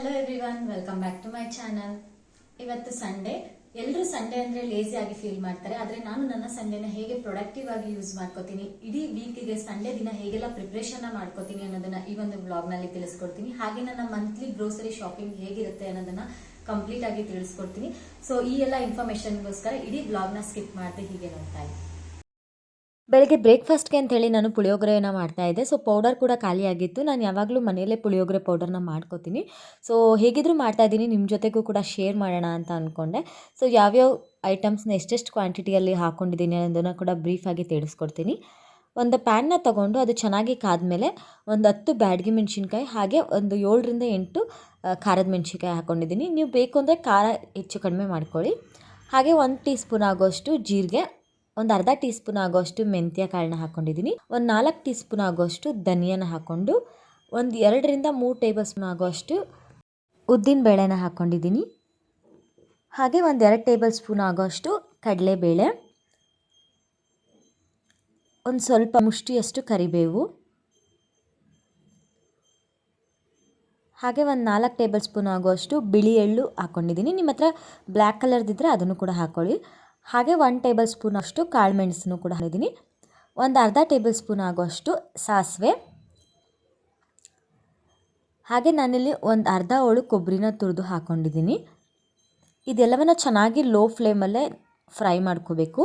Hello everyone welcome back to my channel ಇವತ್ತು Sunday ಎಲ್ಲರೂ Sunday ಅಂದ್ರೆ ಲೇಸಿ ಆಗಿ ಫೀಲ್ ಮಾಡ್ತಾರೆ. ಆದ್ರೆ ನಾನು ನನ್ನ ಸಂಡೇನ ಹೇಗೆ ಪ್ರೊಡಕ್ಟಿವ್ ಆಗಿ ಯೂಸ್ ಮಾಡ್ಕೋತೀನಿ, ಇಡೀ ವೀಕಿಗೆ ಸಂಡೇ ದಿನ ಹೇಗೆಲ್ಲ ಪ್ರಿಪ್ರೇಷನ್ ಮಾಡ್ಕೋತೀನಿ ಅನ್ನೋದನ್ನ ಈ ಒಂದು ಬ್ಲಾಗ್ನಲ್ಲಿ ತಿಳಿಸ್ಕೊಡ್ತೀನಿ. ಹಾಗೆ ನನ್ನ ಮಂತ್ಲಿ ಗ್ರೋಸರಿ ಶಾಪಿಂಗ್ ಹೇಗಿರುತ್ತೆ ಅನ್ನೋದನ್ನ ಕಂಪ್ಲೀಟ್ ಆಗಿ ತಿಳಿಸ್ಕೊಡ್ತೀನಿ. ಸೊ ಈ ಎಲ್ಲ ಇನ್ಫಾರ್ಮೇಶನ್ಗೋಸ್ಕರ ಇಡೀ ಬ್ಲಾಗ್ನ ಸ್ಕಿಪ್ ಮಾಡದೆ ಹೀಗೆ ನೋಡ್ತಾ ಇದ್ದೀನಿ. ಬೆಳಗ್ಗೆ ಬ್ರೇಕ್ಫಾಸ್ಟ್ಗೆ ಅಂತೇಳಿ ನಾನು ಪುಳಿಯೋಗರೆನ ಮಾಡ್ತಾ ಇದ್ದೆ. ಸೊ ಪೌಡರ್ ಕೂಡ ಖಾಲಿಯಾಗಿತ್ತು ನಾನು ಯಾವಾಗಲೂ ಮನೆಯಲ್ಲೇ ಪುಳಿಯೋಗರೆ ಪೌಡರ್ನ ಮಾಡ್ಕೋತೀನಿ. ಸೊ ಹೇಗಿದ್ರು ಮಾಡ್ತಾ ಇದ್ದೀನಿ. ನಿಮ್ಮ ಜೊತೆಗೂ ಕೂಡ ಶೇರ್ ಮಾಡೋಣ ಅಂತ ಅಂದ್ಕೊಂಡೆ ಸೊ ಯಾವ್ಯಾವ ಐಟಮ್ಸ್ನ ಎಷ್ಟೆಷ್ಟು ಕ್ವಾಂಟಿಟಿಯಲ್ಲಿ ಹಾಕ್ಕೊಂಡಿದ್ದೀನಿ ಅನ್ನೋದನ್ನು ಕೂಡ ಬ್ರೀಫಾಗಿ ತಿಳಿಸ್ಕೊಡ್ತೀನಿ. ಒಂದು ಪ್ಯಾನ್ನ ತಗೊಂಡು ಅದು ಚೆನ್ನಾಗಿ ಕಾದಮೇಲೆ ಒಂದು ಹತ್ತು ಬ್ಯಾಡಗಿ ಮೆಣಸಿನ್ಕಾಯಿ ಹಾಗೆ ಒಂದು ಏಳರಿಂದ ಎಂಟು ಖಾರದ ಮೆಣಸಿನ್ಕಾಯಿ ಹಾಕ್ಕೊಂಡಿದ್ದೀನಿ ನೀವು ಬೇಕು ಅಂದರೆ ಖಾರ ಹೆಚ್ಚು ಕಡಿಮೆ ಮಾಡ್ಕೊಳ್ಳಿ. ಹಾಗೆ ಒಂದು ಟೀ ಸ್ಪೂನ್ ಆಗೋಷ್ಟು ಜೀರಿಗೆ ಒಂದು ಅರ್ಧ ಟೀ ಸ್ಪೂನ್ ಆಗೋಷ್ಟು ಮೆಂತ್ಯ ಕಾಳನ್ನ ಹಾಕ್ಕೊಂಡಿದ್ದೀನಿ ಒಂದು ನಾಲ್ಕು ಟೀ ಸ್ಪೂನ್ ಆಗೋಷ್ಟು ಧನಿಯಾನ ಹಾಕ್ಕೊಂಡು, ಒಂದು ಎರಡರಿಂದ ಮೂರು ಟೇಬಲ್ ಸ್ಪೂನ್ ಆಗೋಷ್ಟು ಉದ್ದಿನ ಬೇಳೆನ ಹಾಕ್ಕೊಂಡಿದ್ದೀನಿ ಹಾಗೆ ಒಂದು ಎರಡು ಟೇಬಲ್ ಸ್ಪೂನ್ ಆಗೋಷ್ಟು ಕಡಲೆಬೇಳೆ, ಒಂದು ಸ್ವಲ್ಪ ಮುಷ್ಟಿಯಷ್ಟು ಕರಿಬೇವು, ಹಾಗೆ ಒಂದು ನಾಲ್ಕು ಟೇಬಲ್ ಸ್ಪೂನ್ ಆಗುವಷ್ಟು ಬಿಳಿ ಎಳ್ಳು ಹಾಕ್ಕೊಂಡಿದ್ದೀನಿ ನಿಮ್ಮ ಹತ್ರ ಬ್ಲ್ಯಾಕ್ ಕಲರ್ದಿದ್ದರೆ ಅದನ್ನು ಕೂಡ ಹಾಕ್ಕೊಳ್ಳಿ ಹಾಗೆ ಒನ್ ಟೇಬಲ್ ಸ್ಪೂನ್ ಅಷ್ಟು ಕಾಳು ಮೆಣಸನ್ನು ಕೂಡ ಹಾಕಿದ್ದೀನಿ. ಒಂದು ಅರ್ಧ ಟೇಬಲ್ ಸ್ಪೂನ್ ಆಗುವಷ್ಟು ಸಾಸಿವೆ. ಹಾಗೆ ನಾನಿಲ್ಲಿ ಒಂದು ಅರ್ಧ ಹೋಳು ಕೊಬ್ಬರಿನ ತುರಿದು ಹಾಕ್ಕೊಂಡಿದ್ದೀನಿ ಇದೆಲ್ಲವನ್ನು ಚೆನ್ನಾಗಿ ಲೋ ಫ್ಲೇಮಲ್ಲೇ ಫ್ರೈ ಮಾಡ್ಕೋಬೇಕು.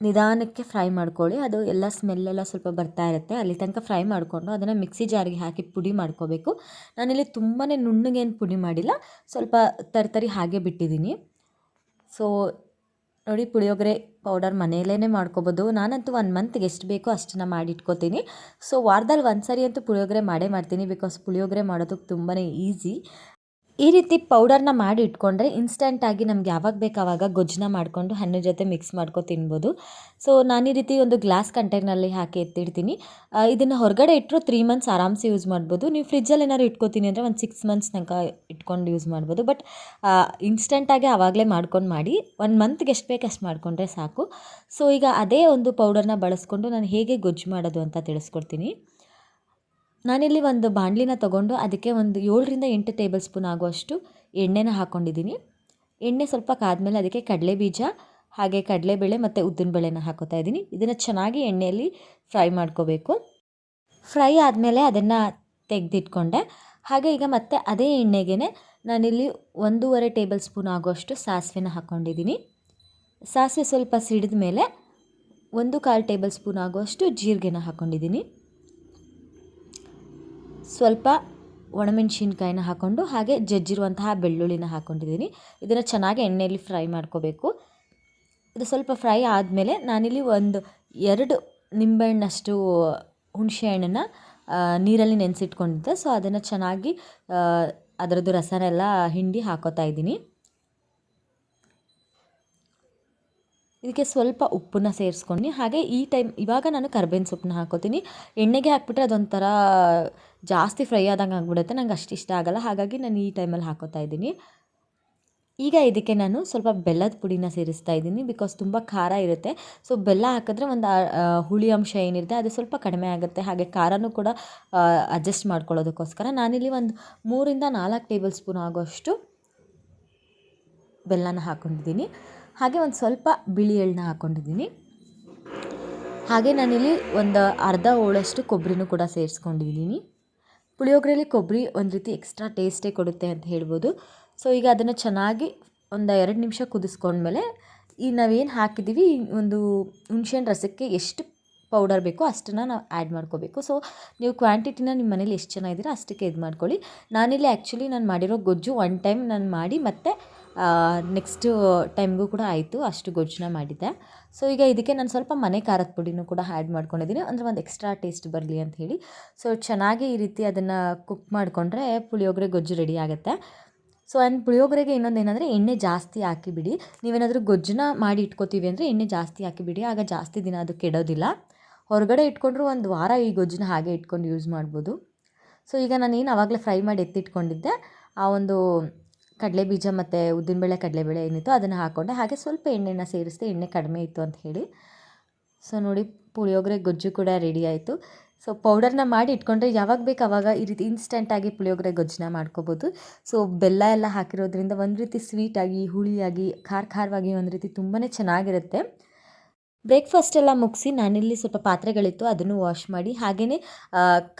ನಿಧಾನಕ್ಕೆ ಫ್ರೈ ಮಾಡ್ಕೊಳ್ಳಿ. ಅದು ಎಲ್ಲ ಸ್ಮೆಲ್ಲೆಲ್ಲ ಸ್ವಲ್ಪ ಬರ್ತಾ ಇರುತ್ತೆ. ಅಲ್ಲಿ ತನಕ ಫ್ರೈ ಮಾಡಿಕೊಂಡು ಅದನ್ನು ಮಿಕ್ಸಿ ಜಾರಿಗೆ ಹಾಕಿ ಪುಡಿ ಮಾಡ್ಕೋಬೇಕು. ನಾನಿಲ್ಲಿ ತುಂಬಾ ನುಣ್ಣಗೇನು ಪುಡಿ ಮಾಡಿಲ್ಲ. ಸ್ವಲ್ಪ ತರ್ತರಿ ಹಾಗೆ ಬಿಟ್ಟಿದ್ದೀನಿ. ಸೊ ನೋಡಿ ಪುಳಿಯೋಗರೆ ಪೌಡರ್ ಮನೆಯಲ್ಲೇ ಮಾಡ್ಕೋಬೋದು. ನಾನಂತೂ ಒನ್ ಮಂತ್ಗೆ ಎಷ್ಟು ಬೇಕೋ ಅಷ್ಟನ್ನು ಮಾಡಿಟ್ಕೋತೀನಿ. ಸೊ ವಾರದಲ್ಲಿ ಒಂದು ಸರಿ ಅಂತೂ ಪುಳಿಯೋಗರೆ ಮಾಡೇ ಮಾಡ್ತೀನಿ ಬಿಕಾಸ್ ಪುಳಿಯೋಗರೆ ಮಾಡೋದಕ್ಕೆ ತುಂಬಾ ಈಸಿ ಈ ರೀತಿ ಪೌಡರ್ನ ಮಾಡಿ ಇಟ್ಕೊಂಡ್ರೆ ಇನ್ಸ್ಟೆಂಟಾಗಿ ನಮ್ಗೆ ಯಾವಾಗ ಬೇಕಾವಾಗ ಗೊಜ್ಜನ್ನ ಮಾಡಿಕೊಂಡು ಹಣ್ಣು ಜೊತೆ ಮಿಕ್ಸ್ ಮಾಡ್ಕೊ ತಿನ್ಬೋದು. ಸೊ ನಾನು ಈ ರೀತಿ ಒಂದು ಗ್ಲಾಸ್ ಕಂಟೈನರ್ನಲ್ಲಿ ಹಾಕಿ ಎತ್ತಿಡ್ತೀನಿ. ಇದನ್ನು ಹೊರಗಡೆ ಇಟ್ಟರು ತ್ರೀ ಮಂತ್ಸ್ ಆರಾಮ್ಸೆ ಯೂಸ್ ಮಾಡ್ಬೋದು. ನೀವು ಫ್ರಿಜ್ಜಲ್ಲಿ ಏನಾದ್ರು ಇಟ್ಕೋತೀನಿ ಅಂದರೆ ಒಂದು ಸಿಕ್ಸ್ ಮಂತ್ಸ್ ತನಕ ಇಟ್ಕೊಂಡು ಯೂಸ್ ಮಾಡ್ಬೋದು. ಬಟ್ ಇನ್ಸ್ಟೆಂಟಾಗಿ ಆವಾಗಲೇ ಮಾಡ್ಕೊಂಡು ಮಾಡಿ, ಒಂದು ಮಂತ್ಗೆ ಎಷ್ಟು ಬೇಕು ಅಷ್ಟು ಮಾಡಿಕೊಂಡ್ರೆ ಸಾಕು. ಸೊ ಈಗ ಅದೇ ಒಂದು ಪೌಡರ್ನ ಬಳಸ್ಕೊಂಡು ನಾನು ಹೇಗೆ ಗೊಜ್ಜು ಮಾಡೋದು ಅಂತ ತಿಳಿಸ್ಕೊಡ್ತೀನಿ. ನಾನಿಲ್ಲಿ ಒಂದು ಬಾಣಲಿನ ತಗೊಂಡು ಅದಕ್ಕೆ ಒಂದು ಏಳರಿಂದ ಎಂಟು ಟೇಬಲ್ ಸ್ಪೂನ್ ಆಗುವಷ್ಟು ಎಣ್ಣೆನ ಹಾಕ್ಕೊಂಡಿದ್ದೀನಿ ಎಣ್ಣೆ ಸ್ವಲ್ಪ ಕಾದ್ಮೇಲೆ ಅದಕ್ಕೆ ಕಡಲೆ ಬೀಜ, ಹಾಗೆ ಕಡಲೆಬೇಳೆ ಮತ್ತು ಉದ್ದಿನಬೇಳೆನ ಹಾಕೋತಾ ಇದ್ದೀನಿ. ಇದನ್ನು ಚೆನ್ನಾಗಿ ಎಣ್ಣೆಯಲ್ಲಿ ಫ್ರೈ ಮಾಡ್ಕೋಬೇಕು. ಫ್ರೈ ಆದಮೇಲೆ ಅದನ್ನು ತೆಗೆದಿಟ್ಕೊಂಡೆ. ಹಾಗೆ ಈಗ ಮತ್ತೆ ಅದೇ ಎಣ್ಣೆಗೆ ನಾನಿಲ್ಲಿ ಒಂದೂವರೆ ಟೇಬಲ್ ಸ್ಪೂನ್ ಆಗುವಷ್ಟು ಸಾಸಿವೆನ ಹಾಕ್ಕೊಂಡಿದ್ದೀನಿ ಸಾಸಿವೆ ಸ್ವಲ್ಪ ಸಿಡಿದ ಮೇಲೆ ಒಂದು ಕಾಲು ಟೇಬಲ್ ಸ್ಪೂನ್ ಆಗುವಷ್ಟು ಜೀರಿಗೆನ ಹಾಕ್ಕೊಂಡಿದ್ದೀನಿ ಸ್ವಲ್ಪ ಒಣಮೆಣಸಿನ್ಕಾಯಿನ ಹಾಕ್ಕೊಂಡು ಹಾಗೆ ಜಜ್ಜಿರುವಂತಹ ಬೆಳ್ಳುಳ್ಳಿನ ಹಾಕ್ಕೊಂಡಿದ್ದೀನಿ ಇದನ್ನು ಚೆನ್ನಾಗಿ ಎಣ್ಣೆಯಲ್ಲಿ ಫ್ರೈ ಮಾಡ್ಕೋಬೇಕು. ಇದು ಸ್ವಲ್ಪ ಫ್ರೈ ಆದಮೇಲೆ ನಾನಿಲ್ಲಿ ಒಂದು ಎರಡು ನಿಂಬೆಹಣ್ಣಷ್ಟು ಹುಣಸೆ ಹಣ್ಣನ್ನು ನೀರಲ್ಲಿ ನೆನೆಸಿಟ್ಕೊಂಡಿದ್ದೆ. ಸೊ ಅದನ್ನು ಚೆನ್ನಾಗಿ ಅದರದ್ದು ರಸನೆಲ್ಲ ಹಿಂಡಿ ಹಾಕೋತಾ ಇದ್ದೀನಿ. ಇದಕ್ಕೆ ಸ್ವಲ್ಪ ಉಪ್ಪನ್ನ ಸೇರಿಸ್ಕೊಂಡು, ಹಾಗೆ ಈ ಟೈಮ್ ಇವಾಗ ನಾನು ಕರ್ಬೇವಿನ ಸೊಪ್ಪನ್ನ ಹಾಕೋತೀನಿ. ಎಣ್ಣೆಗೆ ಹಾಕ್ಬಿಟ್ರೆ ಅದೊಂಥರ ಜಾಸ್ತಿ ಫ್ರೈ ಆದಂಗೆ ಆಗ್ಬಿಡುತ್ತೆ, ನಂಗೆ ಅಷ್ಟು ಇಷ್ಟ ಆಗಲ್ಲ. ಹಾಗಾಗಿ ನಾನು ಈ ಟೈಮಲ್ಲಿ ಹಾಕೋತಾ ಇದ್ದೀನಿ. ಈಗ ಇದಕ್ಕೆ ನಾನು ಸ್ವಲ್ಪ ಬೆಲ್ಲದ ಪುಡಿನ ಸೇರಿಸ್ತಾ ಇದ್ದೀನಿ, ಬಿಕಾಸ್ ತುಂಬ ಖಾರ ಇರುತ್ತೆ. ಸೊ, ಬೆಲ್ಲ ಹಾಕಿದ್ರೆ ಒಂದು ಹುಳಿ ಅಂಶ ಏನಿರುತ್ತೆ, ಅದು ಸ್ವಲ್ಪ ಕಡಿಮೆ ಆಗುತ್ತೆ. ಹಾಗೆ ಖಾರನೂ ಕೂಡ ಅಡ್ಜಸ್ಟ್ ಮಾಡ್ಕೊಳ್ಳೋದಕ್ಕೋಸ್ಕರ ನಾನಿಲ್ಲಿ ಒಂದು ಮೂರಿಂದ ನಾಲ್ಕು ಟೇಬಲ್ ಸ್ಪೂನ್ ಆಗೋಷ್ಟು ಬೆಲ್ಲನ ಹಾಕ್ಕೊಂಡಿದ್ದೀನಿ ಹಾಗೆ ಒಂದು ಸ್ವಲ್ಪ ಬಿಳಿ ಎಳ್ಳನ್ನ ಹಾಕ್ಕೊಂಡಿದ್ದೀನಿ. ಹಾಗೆ ನಾನಿಲ್ಲಿ ಒಂದು ಅರ್ಧ ಹೋಳಷ್ಟು ಕೊಬ್ಬರಿನೂ ಕೂಡ ಸೇರಿಸ್ಕೊಂಡಿದ್ದೀನಿ. ಪುಳಿಯೋಗರೆಯಲ್ಲಿ ಕೊಬ್ಬರಿ ಒಂದು ರೀತಿ ಎಕ್ಸ್ಟ್ರಾ ಟೇಸ್ಟೇ ಕೊಡುತ್ತೆ ಅಂತ ಹೇಳ್ಬೋದು. ಸೊ ಈಗ ಅದನ್ನು ಚೆನ್ನಾಗಿ ಒಂದು ಎರಡು ನಿಮಿಷ ಕುದಿಸ್ಕೊಂಡ್ಮೇಲೆ ಈ ನಾವೇನು ಹಾಕಿದ್ದೀವಿ ಒಂದು ಹುಣ್ಸೆಹಣ್ಣು ರಸಕ್ಕೆ ಎಷ್ಟು ಪೌಡರ್ ಬೇಕೋ ಅಷ್ಟನ್ನು ನಾವು ಆ್ಯಡ್ ಮಾಡ್ಕೋಬೇಕು. ಸೊ ನೀವು ಕ್ವಾಂಟಿಟಿನ ನಿಮ್ಮ ಮನೇಲಿ ಎಷ್ಟು ಜನ ಇದ್ದೀರೋ ಅಷ್ಟಕ್ಕೆ ಇದು ಮಾಡ್ಕೊಳ್ಳಿ. ನಾನಿಲ್ಲಿ ಆ್ಯಕ್ಚುಲಿ ನಾನು ಮಾಡಿರೋ ಗೊಜ್ಜು ಒನ್ ಟೈಮ್ ನಾನು ಮಾಡಿ ಮತ್ತೆ ನೆಕ್ಸ್ಟ್ ಟೈಮ್ಗೂ ಕೂಡ ಆಯಿತು, ಅಷ್ಟು ಗೊಜ್ಜನ್ನ ಮಾಡಿದ್ದೆ. ಸೊ ಈಗ ಇದಕ್ಕೆ ನಾನು ಸ್ವಲ್ಪ ಮನೆ ಖಾರದ ಪುಡಿನೂ ಕೂಡ ಆ್ಯಡ್ ಮಾಡ್ಕೊಂಡಿದ್ದೀನಿ ಅಂದರೆ ಒಂದು ಎಕ್ಸ್ಟ್ರಾ ಟೇಸ್ಟ್ ಬರಲಿ ಅಂತ ಹೇಳಿ. ಸೊ ಚೆನ್ನಾಗಿ ಈ ರೀತಿ ಅದನ್ನು ಕುಕ್ ಮಾಡಿಕೊಂಡ್ರೆ ಪುಳಿಯೋಗರೆ ಗೊಜ್ಜು ರೆಡಿ ಆಗುತ್ತೆ. ಸೊ ಆ್ಯಂಡ್ ಪುಳಿಯೋಗರೆಗೆ ಇನ್ನೊಂದು ಏನಂದರೆ ಎಣ್ಣೆ ಜಾಸ್ತಿ ಹಾಕಿಬಿಡಿ. ನೀವೇನಾದರೂ ಗೊಜ್ಜನ್ನ ಮಾಡಿ ಇಟ್ಕೋತೀವಿ ಅಂದರೆ ಎಣ್ಣೆ ಜಾಸ್ತಿ ಹಾಕಿಬಿಡಿ. ಆಗ ಜಾಸ್ತಿ ದಿನ ಅದು ಕೆಡೋದಿಲ್ಲ. ಹೊರಗಡೆ ಇಟ್ಕೊಂಡ್ರೂ ಒಂದು ವಾರ ಈ ಗೊಜ್ಜನ್ನ ಹಾಗೆ ಇಟ್ಕೊಂಡು ಯೂಸ್ ಮಾಡ್ಬೋದು. ಸೊ ಈಗ ನಾನು ಏನು ಆವಾಗಲೇ ಫ್ರೈ ಮಾಡಿ ಎತ್ತಿಟ್ಕೊಂಡಿದ್ದೆ, ಆ ಒಂದು ಕಡಲೆ ಬೀಜ ಮತ್ತು ಉದ್ದಿನಬೇಳೆ ಕಡಲೆಬೇಳೆ ಏನಿತ್ತು ಅದನ್ನು ಹಾಕ್ಕೊಂಡೆ ಹಾಗೆ ಸ್ವಲ್ಪ ಎಣ್ಣೆನ ಸೇರಿಸಿದೆ. ಎಣ್ಣೆ ಕಡಿಮೆ ಇತ್ತು ಅಂತ ಹೇಳಿ. ಸೊ ನೋಡಿ, ಪುಳಿಯೋಗರೆ ಗೊಜ್ಜು ಕೂಡ ರೆಡಿ ಆಯಿತು. ಸೊ ಪೌಡರ್ನ ಮಾಡಿ ಇಟ್ಕೊಂಡ್ರೆ ಯಾವಾಗ ಬೇಕು ಅವಾಗ ಈ ರೀತಿ ಇನ್ಸ್ಟೆಂಟಾಗಿ ಪುಳಿಯೋಗರೆ ಗೊಜ್ಜನ್ನ ಮಾಡ್ಕೋಬೋದು. ಸೊ ಬೆಲ್ಲ ಎಲ್ಲ ಹಾಕಿರೋದ್ರಿಂದ ಒಂದು ರೀತಿ ಸ್ವೀಟಾಗಿ ಹುಳಿಯಾಗಿ, ಖಾರ ಖಾರವಾಗಿ ಒಂದು ರೀತಿ ತುಂಬಾ ಚೆನ್ನಾಗಿರುತ್ತೆ. ಬ್ರೇಕ್ಫಾಸ್ಟ್ ಎಲ್ಲ ಮುಗಿಸಿ ನಾನಿಲ್ಲಿ ಸ್ವಲ್ಪ ಪಾತ್ರೆಗಳಿತ್ತು, ಅದನ್ನು ವಾಶ್ ಮಾಡಿ ಹಾಗೆಯೇ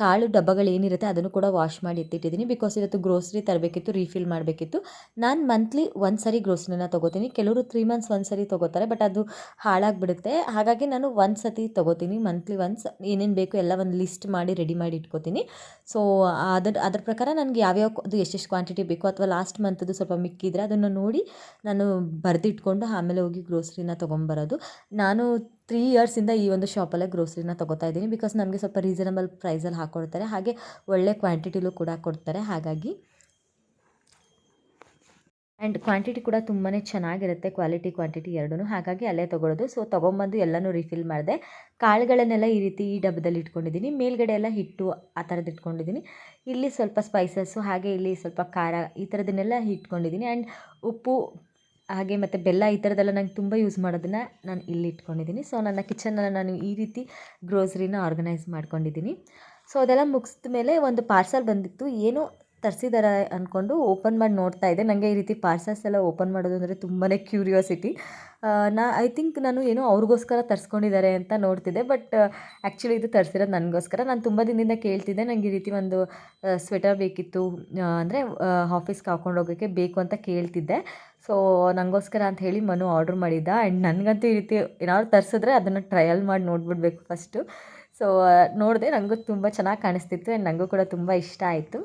ಕಾಳು ಡಬ್ಬಗಳು ಏನಿರುತ್ತೆ ಅದನ್ನು ಕೂಡ ವಾಶ್ ಮಾಡಿ ಎತ್ತಿಟ್ಟಿದ್ದೀನಿ. ಬಿಕಾಸ್ ಇವತ್ತು ಗ್ರೋಸರಿ ತರಬೇಕಿತ್ತು ರೀಫಿಲ್ ಮಾಡಬೇಕಿತ್ತು. ನಾನು ಮಂತ್ಲಿ ಒಂದು ಸರಿ ಗ್ರೋಸ್ರಿನ ತೊಗೋತೀನಿ. ಕೆಲವರು ತ್ರೀ ಮಂತ್ಸ್ ಒಂದು ಸರಿ ತೊಗೋತಾರೆ ಬಟ್ ಅದು ಹಾಳಾಗಿಬಿಡುತ್ತೆ. ಹಾಗಾಗಿ ನಾನು ಒಂದು ಸತಿ ತೊಗೋತೀನಿ ಮಂತ್ಲಿ ಒನ್ಸ್ ಏನೇನು ಬೇಕು ಎಲ್ಲ ಒಂದು ಲಿಸ್ಟ್ ಮಾಡಿ ರೆಡಿ ಮಾಡಿ ಇಟ್ಕೋತೀನಿ. ಸೊ ಅದರ ಅದ್ರ ಪ್ರಕಾರ ನನಗೆ ಯಾವ್ಯಾವ ಅದು ಎಷ್ಟೆಷ್ಟು ಕ್ವಾಂಟಿಟಿ ಬೇಕು ಅಥವಾ ಲಾಸ್ಟ್ ಮಂತದ್ದು ಸ್ವಲ್ಪ ಮಿಕ್ಕಿದ್ರೆ ಅದನ್ನು ನೋಡಿ ನಾನು ಬರೆದಿಟ್ಕೊಂಡು ಆಮೇಲೆ ಹೋಗಿ ಗ್ರೋಸ್ರಿನ ತೊಗೊಂಬರೋದು. ನಾನು ತ್ರೀ ಇಯರ್ಸಿಂದ ಈ ಒಂದು ಶಾಪಲ್ಲೇ ಗ್ರೋಸರಿನ ತೊಗೋತಾ ಇದ್ದೀನಿ ಬಿಕಾಸ್ ನಮಗೆ ಸ್ವಲ್ಪ ರೀಸನಬಲ್ ಪ್ರೈಸಲ್ಲಿ ಹಾಕ್ಕೊಡ್ತಾರೆ ಹಾಗೆ ಒಳ್ಳೆ ಕ್ವಾಂಟಿಟಿಲೂ ಕೂಡ ಕೊಡ್ತಾರೆ. ಹಾಗಾಗಿ ಆ್ಯಂಡ್ ಕ್ವಾಂಟಿಟಿ ಕೂಡ ತುಂಬಾ ಚೆನ್ನಾಗಿರುತ್ತೆ. ಕ್ವಾಲಿಟಿ ಕ್ವಾಂಟಿಟಿ ಎರಡೂ ಹಾಗಾಗಿ ಅಲ್ಲೇ ತೊಗೊಳೋದು ಸೊ ತೊಗೊಂಬಂದು ಎಲ್ಲನೂ ರಿಫಿಲ್ ಮಾಡಿದೆ. ಕಾಳುಗಳನ್ನೆಲ್ಲ ಈ ರೀತಿ ಈ ಡಬ್ಬದಲ್ಲಿ ಇಟ್ಕೊಂಡಿದ್ದೀನಿ. ಮೇಲ್ಗಡೆ ಎಲ್ಲ ಹಿಟ್ಟು ಆ ಥರದ್ದು ಇಟ್ಕೊಂಡಿದ್ದೀನಿ. ಇಲ್ಲಿ ಸ್ವಲ್ಪ ಸ್ಪೈಸಸ್ಸು ಹಾಗೆ ಇಲ್ಲಿ ಸ್ವಲ್ಪ ಖಾರ ಈ ಥರದನ್ನೆಲ್ಲ ಇಟ್ಕೊಂಡಿದ್ದೀನಿ. ಆ್ಯಂಡ್ ಉಪ್ಪು ಹಾಗೆ ಮತ್ತು ಬೆಲ್ಲ ಈ ಥರದ್ದೆಲ್ಲ ನಂಗೆ ತುಂಬ ಯೂಸ್ ಮಾಡೋದನ್ನು ನಾನು ಇಲ್ಲಿ ಇಟ್ಕೊಂಡಿದ್ದೀನಿ. ಸೊ ನನ್ನ ಕಿಚನನ್ನು ನಾನು ಈ ರೀತಿ ಗ್ರೋಸರಿನ ಆರ್ಗನೈಸ್ ಮಾಡ್ಕೊಂಡಿದ್ದೀನಿ. ಸೊ ಅದೆಲ್ಲ ಮುಗಿಸಿದ ಮೇಲೆ ಒಂದು ಪಾರ್ಸಲ್ ಬಂದಿತ್ತು. ಏನೋ ತರಿಸಿದಾರೆ ಅಂದ್ಕೊಂಡು ಓಪನ್ ಮಾಡಿ ನೋಡ್ತಾ ಇದ್ದೆ. ನನಗೆ ಈ ರೀತಿ ಪಾರ್ಸಲ್ಸ್ ಎಲ್ಲ ಓಪನ್ ಮಾಡೋದು ಅಂದರೆ ತುಂಬಾ ಕ್ಯೂರಿಯಾಸಿಟಿ. ನಾ, ಐ ಥಿಂಕ್ ನಾನು ಏನೋ ಅವ್ರಿಗೋಸ್ಕರ ತರಿಸ್ಕೊಂಡಿದ್ದಾರೆ ಅಂತ ನೋಡ್ತಿದ್ದೆ. ಬಟ್ ಆ್ಯಕ್ಚುಲಿ ಇದು ತರಿಸಿರೋದು ನನಗೋಸ್ಕರ. ನಾನು ತುಂಬ ದಿನದಿಂದ ಕೇಳ್ತಿದ್ದೆ. ನನಗೆ ಈ ರೀತಿ ಒಂದು ಸ್ವೆಟರ್ ಬೇಕಿತ್ತು. ಅಂದರೆ ಆಫೀಸ್ಗೆ ಹಾಕೊಂಡು ಹೋಗೋಕ್ಕೆ ಬೇಕು ಅಂತ ಕೇಳ್ತಿದ್ದೆ. ಸೊ ನನಗೋಸ್ಕರ ಅಂತ ಹೇಳಿ ಮನು ಆರ್ಡ್ರ್ ಮಾಡಿದ್ದ. ಆ್ಯಂಡ್ ನನಗಂತೂ ಈ ರೀತಿ ಏನಾದ್ರು ತರಿಸಿದ್ರೆ ಅದನ್ನು ಟ್ರಯಲ್ ಮಾಡಿ ನೋಡಿಬಿಡ್ಬೇಕು ಫಸ್ಟು ಸೊ ನೋಡಿದೆ ನನಗೂ ತುಂಬ ಚೆನ್ನಾಗಿ ಕಾಣಿಸ್ತಿತ್ತು ಆ್ಯಂಡ್ ನನಗೂ ಕೂಡ ತುಂಬ ಇಷ್ಟ ಆಯಿತು.